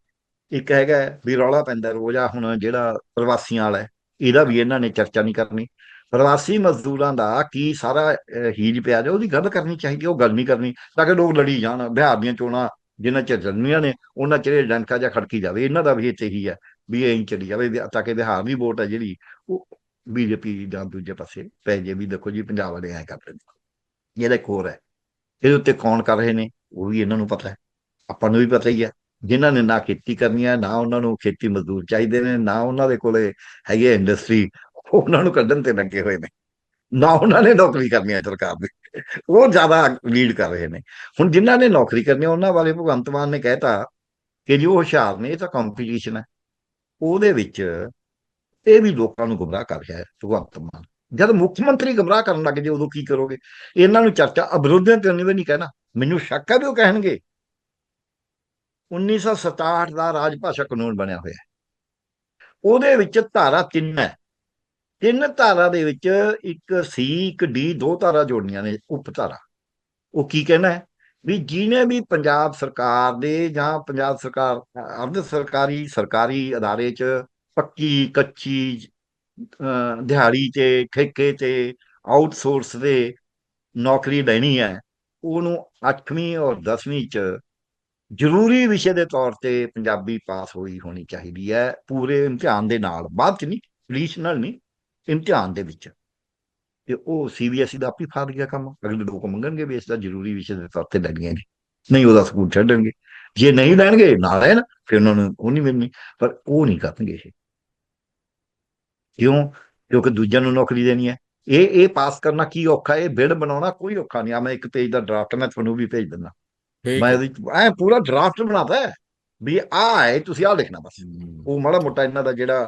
ਇੱਕ ਹੈਗਾ ਵੀ ਰੌਲਾ ਪੈਂਦਾ ਰੋਜ਼ ਆ ਹੁਣ ਜਿਹੜਾ ਪ੍ਰਵਾਸੀਆਂ ਵਾਲਾ ਹੈ ਇਹਦਾ ਵੀ ਇਹਨਾਂ ਨੇ ਚਰਚਾ ਨਹੀਂ ਕਰਨੀ। ਪ੍ਰਵਾਸੀ ਮਜ਼ਦੂਰਾਂ ਦਾ ਕੀ ਸਾਰਾ ਹੀਜ ਪਿਆ ਜਾ ਉਹਦੀ ਗੱਲ ਕਰਨੀ ਚਾਹੀਦੀ ਹੈ, ਉਹ ਗੱਲ ਨਹੀਂ ਕਰਨੀ। ਤਾਂ ਕਿ ਲੋਕ ਲੜੀ ਜਾਣ ਬਿਹਾਰ ਦੀਆਂ ਚੋਣਾਂ ਜਿੰਨਾ ਚਿਰ ਜਨਮੀਆਂ ਨੇ ਉਹਨਾਂ ਚਿਰ ਇਹ ਡੰਕਾ ਜਿਹਾ ਖੜਕੀ ਜਾਵੇ। ਇਹਨਾਂ ਦਾ ਵੀ ਇੱਥੇ ਹੀ ਹੈ ਵੀ ਇਹ ਚਲੀ ਜਾਵੇ ਤਾਂ ਕਿ ਬਿਹਾਰ ਵੀ ਵੋਟ ਹੈ ਜਿਹੜੀ ਉਹ ਬੀਜੇਪੀ ਜਾਂ ਦੂਜੇ ਪਾਸੇ ਪੈ ਜੇ ਵੀ ਦੇਖੋ ਜੀ ਪੰਜਾਬ ਵਾਲੇ ਐ ਕਰਦੇ ਨੇ। ਇਹਦਾ ਇੱਕ ਹੋਰ ਹੈ। ਇਹਦੇ ਉੱਤੇ ਕੌਣ ਕਰ ਰਹੇ ਨੇ ਉਹ ਵੀ ਇਹਨਾਂ ਨੂੰ ਪਤਾ ਹੈ। ਆਪਾਂ ਨੂੰ ਵੀ ਪਤਾ ਹੀ ਹੈ। ਜਿਨ੍ਹਾਂ ਨੇ ਨਾ ਖੇਤੀ ਕਰਨੀ ਹੈ ਨਾ ਉਹਨਾਂ ਨੂੰ ਖੇਤੀ ਮਜ਼ਦੂਰ ਚਾਹੀਦੇ ਨੇ ਨਾ ਉਹਨਾਂ ਦੇ ਕੋਲੇ ਹੈਗੀ ਇੰਡਸਟਰੀ ਉਹਨਾਂ ਨੂੰ ਕੱਢਣ ਤੇ ਲੱਗੇ ਹੋਏ ਨੇ। ਨਾ ਉਹਨਾਂ ਨੇ ਨੌਕਰੀ ਕਰਨੀ ਹੈ ਸਰਕਾਰ ਦੀ। ਉਹ ਜ਼ਿਆਦਾ ਲੀਡ ਕਰ ਰਹੇ ਨੇ। ਹੁਣ ਜਿਨ੍ਹਾਂ ਨੇ ਨੌਕਰੀ ਕਰਨੀ ਹੈ, ਉਹਨਾਂ ਬਾਰੇ ਭਗਵੰਤ ਮਾਨ ਨੇ ਕਹਿਤਾ ਕਿ ਜੋ ਹੁਸ਼ਿਆਰ ਨੇ ਇਹ ਤਾਂ ਕੰਪੀਟੀਸ਼ਨ ਹੈ। ਉਹਦੇ ਵਿੱਚ ਇਹ ਵੀ ਲੋਕਾਂ ਨੂੰ ਗੁੰਮਰਾਹ ਕਰ ਰਿਹਾ ਹੈ, ਭਗਵੰਤ ਮਾਨ। ਜਦ ਮੁੱਖ ਮੰਤਰੀ ਗੁੰਮਰਾਹ ਕਰਨ ਲੱਗ ਜੇ, ਉਦੋਂ ਕੀ ਕਰੋਗੇ? ਇਹਨਾਂ ਨੂੰ ਚਰਚਾ ਅਬਰੋਧਿਆਂ ਤੇ ਨਹੀਂ ਨਹੀਂ ਕਹਿਣਾ। ਮੈਨੂੰ ਸ਼ੱਕ ਹੈ ਵੀ ਉਹ ਕਹਿਣਗੇ। 1967 ਦਾ ਰਾਜ ਭਾਸ਼ਾ ਕਾਨੂੰਨ ਬਣਿਆ ਹੋਇਆ ਹੈ। ਉਹਦੇ ਵਿੱਚ ਧਾਰਾ 3 ਹੈ। ਤਿੰਨ ਧਾਰਾ ਦੇ ਵਿੱਚ ਇੱਕ ਸੀ, ਇੱਕ ਡੀ, ਦੋ ਧਾਰਾ ਜੋੜਨੀਆਂ ਨੇ, ਉਪ ਧਾਰਾ। ਉਹ ਕੀ ਕਹਿਣਾ ਹੈ? ਵੀ ਜਿਹਨੇ ਵੀ ਪੰਜਾਬ ਸਰਕਾਰ ਦੇ ਜਾਂ ਪੰਜਾਬ ਸਰਕਾਰ ਅਰਧ ਸਰਕਾਰੀ ਸਰਕਾਰੀ ਅਦਾਰੇ 'ਚ ਪੱਕੀ ਕੱਚੀ ਅਹ, ਦਿਹਾੜੀ ਤੇ ਠੇਕੇ ਤੇ ਆਊਟਸੋਰਸ ਦੇ ਨੌਕਰੀ ਲੈਣੀ ਹੈ ਉਹਨੂੰ 8ਵੀਂ ਔਰ 10ਵੀਂ 'ਚ ਜ਼ਰੂਰੀ ਵਿਸ਼ੇ ਦੇ ਤੌਰ ਤੇ ਪੰਜਾਬੀ ਪਾਸ ਹੋਈ ਹੋਣੀ ਚਾਹੀਦੀ ਹੈ ਪੂਰੇ ਇਮਤਿਹਾਨ ਦੇ ਨਾਲ ਬਾਅਦ 'ਚ ਨਹੀਂ ਐਡੀਸ਼ਨਲ ਨਹੀਂ ਇਮਤਿਹਾਨ ਦੇ ਵਿੱਚ। ਤੇ ਉਹ ਸੀਬੀਐਸਈ ਦਾ ਆਪੀ ਫਾੜ ਗਿਆ ਕੰਮ ਅਗਲੇ ਲੋਕ ਮੰਗਣਗੇ ਵੀ ਇਸ ਦਾ ਜ਼ਰੂਰੀ ਵਿਸ਼ੇ ਦੇ ਤੌਰ ਤੇ ਲੈਣੀਆਂ ਨੇ ਨਹੀਂ ਉਹਦਾ ਸਕੂਲ ਛੱਡਣਗੇ। ਜੇ ਨਹੀਂ ਲੈਣਗੇ ਨਾ ਲੈਣ ਫਿਰ ਉਹਨਾਂ ਨੂੰ ਉਹ ਨਹੀਂ ਮਿਲਣੀ ਪਰ ਉਹ ਨਹੀਂ ਕਰਨਗੇ ਇਹ। ਕਿਉਂ? ਕਿਉਂਕਿ ਦੂਜਿਆਂ ਨੂੰ ਨੌਕਰੀ ਦੇਣੀ ਹੈ। ਇਹ ਇਹ ਪਾਸ ਕਰਨਾ ਕੀ ਔਖਾ? ਇਹ ਬਿਲ ਬਣਾਉਣਾ ਕੋਈ ਔਖਾ ਨਹੀਂ। ਆ ਮੈਂ ਇੱਕ ਪੇਜ ਦਾ ਡਰਾਫਟ ਮੈਂ ਤੁਹਾਨੂੰ ਵੀ ਭੇਜ ਦਿੰਦਾ। ਮੈਂ ਐ ਪੂਰਾ ਡਰਾਫਟ ਬਣਾਤਾ ਹੈ ਵੀ ਆ ਹੈ ਤੁਸੀਂ ਆ ਲਿਖਣਾ ਬਸ। ਉਹ ਮਾੜਾ ਮੋਟਾ ਇਹਨਾਂ ਦਾ ਜਿਹੜਾ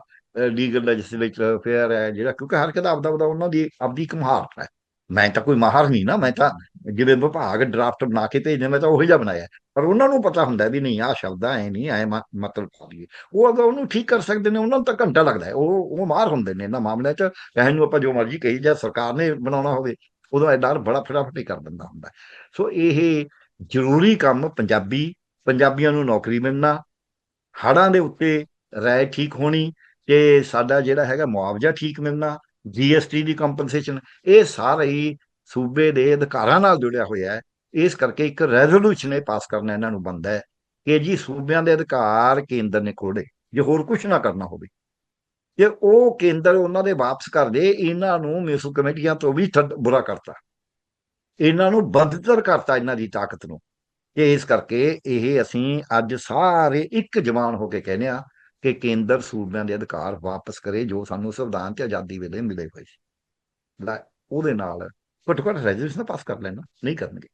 ਲੀਗਲ ਲੈਜਿਸਲੇਚਰ ਫੇਅਰ ਹੈ ਜਿਹੜਾ ਕਿਉਂਕਿ ਹਰ ਕਿਤਾਬ ਦਾ ਉਹਦਾ ਉਹਨਾਂ ਦੀ ਆਪਦੀ ਇੱਕ ਮਹਾਰਤ ਹੈ। ਮੈਂ ਤਾਂ ਕੋਈ ਮਾਹਰ ਨਹੀਂ ਨਾ, ਮੈਂ ਤਾਂ ਜਿਵੇਂ ਵਿਭਾਗ ਡਰਾਫਟ ਬਣਾ ਕੇ ਭੇਜਦੇ, ਮੈਂ ਤਾਂ ਉਹੀ ਜਿਹਾ ਬਣਾਇਆ। ਪਰ ਉਹਨਾਂ ਨੂੰ ਪਤਾ ਹੁੰਦਾ ਵੀ ਨਹੀਂ, ਆਹ ਸ਼ਬਦ ਐ ਨਹੀਂ, ਐ ਮਤਲਬ ਪਾ ਉਹ ਅਗਰ ਉਹਨੂੰ ਠੀਕ ਕਰ ਸਕਦੇ ਨੇ, ਉਹਨਾਂ ਨੂੰ ਤਾਂ ਘੰਟਾ ਲੱਗਦਾ ਉਹ ਉਹ ਮਾਹਰ ਹੁੰਦੇ ਨੇ ਇਹਨਾਂ ਮਾਮਲਿਆਂ 'ਚ। ਕਹਿਣ ਨੂੰ ਆਪਾਂ ਜੋ ਮਰਜ਼ੀ ਕਹੀ ਜਾਂ ਸਰਕਾਰ ਨੇ ਬਣਾਉਣਾ ਹੋਵੇ ਉਦੋਂ ਐਡਾ ਬੜਾ ਫਟਾਫਟ ਹੀ ਕਰ ਦਿੰਦਾ ਹੁੰਦਾ। ਸੋ ਇਹ ਜ਼ਰੂਰੀ ਕੰਮ ਪੰਜਾਬੀ, ਪੰਜਾਬੀਆਂ ਨੂੰ ਨੌਕਰੀ ਮਿਲਣਾ, ਹੜ੍ਹਾਂ ਦੇ ਉੱਤੇ ਰਾਏ ਠੀਕ ਹੋਣੀ ਤੇ ਸਾਡਾ ਜਿਹੜਾ ਹੈਗਾ ਮੁਆਵਜ਼ਾ ਠੀਕ ਮਿਲਣਾ ਜੀਐਸਟੀ ਦੀ ਕੰਪਨਸੇਸ਼ਨ ਇਹ ਸਾਰਾ ਹੀ ਸੂਬੇ ਦੇ ਅਧਿਕਾਰਾਂ ਨਾਲ ਜੁੜਿਆ ਹੋਇਆ ਹੈ। ਇਸ ਕਰਕੇ ਇੱਕ ਰੈਜ਼ੋਲੂਸ਼ਨ ਇਹ ਪਾਸ ਕਰਨਾ ਇਹਨਾਂ ਨੂੰ ਬੰਦਾ ਹੈ ਕਿ ਜੀ ਸੂਬਿਆਂ ਦੇ ਅਧਿਕਾਰ ਕੇਂਦਰ ਨੇ ਖੋੜੇ ਜੇ ਹੋਰ ਕੁਝ ਨਾ ਕਰਨਾ ਹੋਵੇ। ਜੇ ਉਹ ਕੇਂਦਰ ਉਹਨਾਂ ਦੇ ਵਾਪਸ ਕਰ ਦੇ, ਇਹਨਾਂ ਨੂੰ ਮਿਊਨਿਸਪਲ ਕਮੇਟੀਆਂ ਤੋਂ ਵੀ ਥੱਦ- ਬੁਰਾ ਕਰਤਾ। ਇਹਨਾਂ ਨੂੰ ਬੰਦਤਰ ਕਰਤਾ ਇਹਨਾਂ ਦੀ ਤਾਕਤ ਨੂੰ। ਕਿ ਇਸ ਕਰਕੇ ਇਹ ਅਸੀਂ ਅੱਜ ਸਾਰੇ ਇੱਕ ਜਵਾਨ ਹੋ ਕੇ ਕਹਿੰਦੇ ਆ ਕਿ ਕੇਂਦਰ ਸੂਬਿਆਂ ਦੇ ਅਧਿਕਾਰ ਵਾਪਸ ਕਰੇ ਜੋ ਸਾਨੂੰ ਸੰਵਿਧਾਨ ਤੇ ਆਜ਼ਾਦੀ ਵੇਲੇ ਮਿਲੇ ਹੋਏ ਸੀ। ਲੈ, ਉਹਦੇ ਨਾਲ ਘੱਟੋ ਘੱਟ ਰੈਜ਼ੋਲੂਸ਼ਨ ਪਾਸ ਕਰ ਲੈਣਾ, ਨਹੀਂ ਕਰਨਗੇ।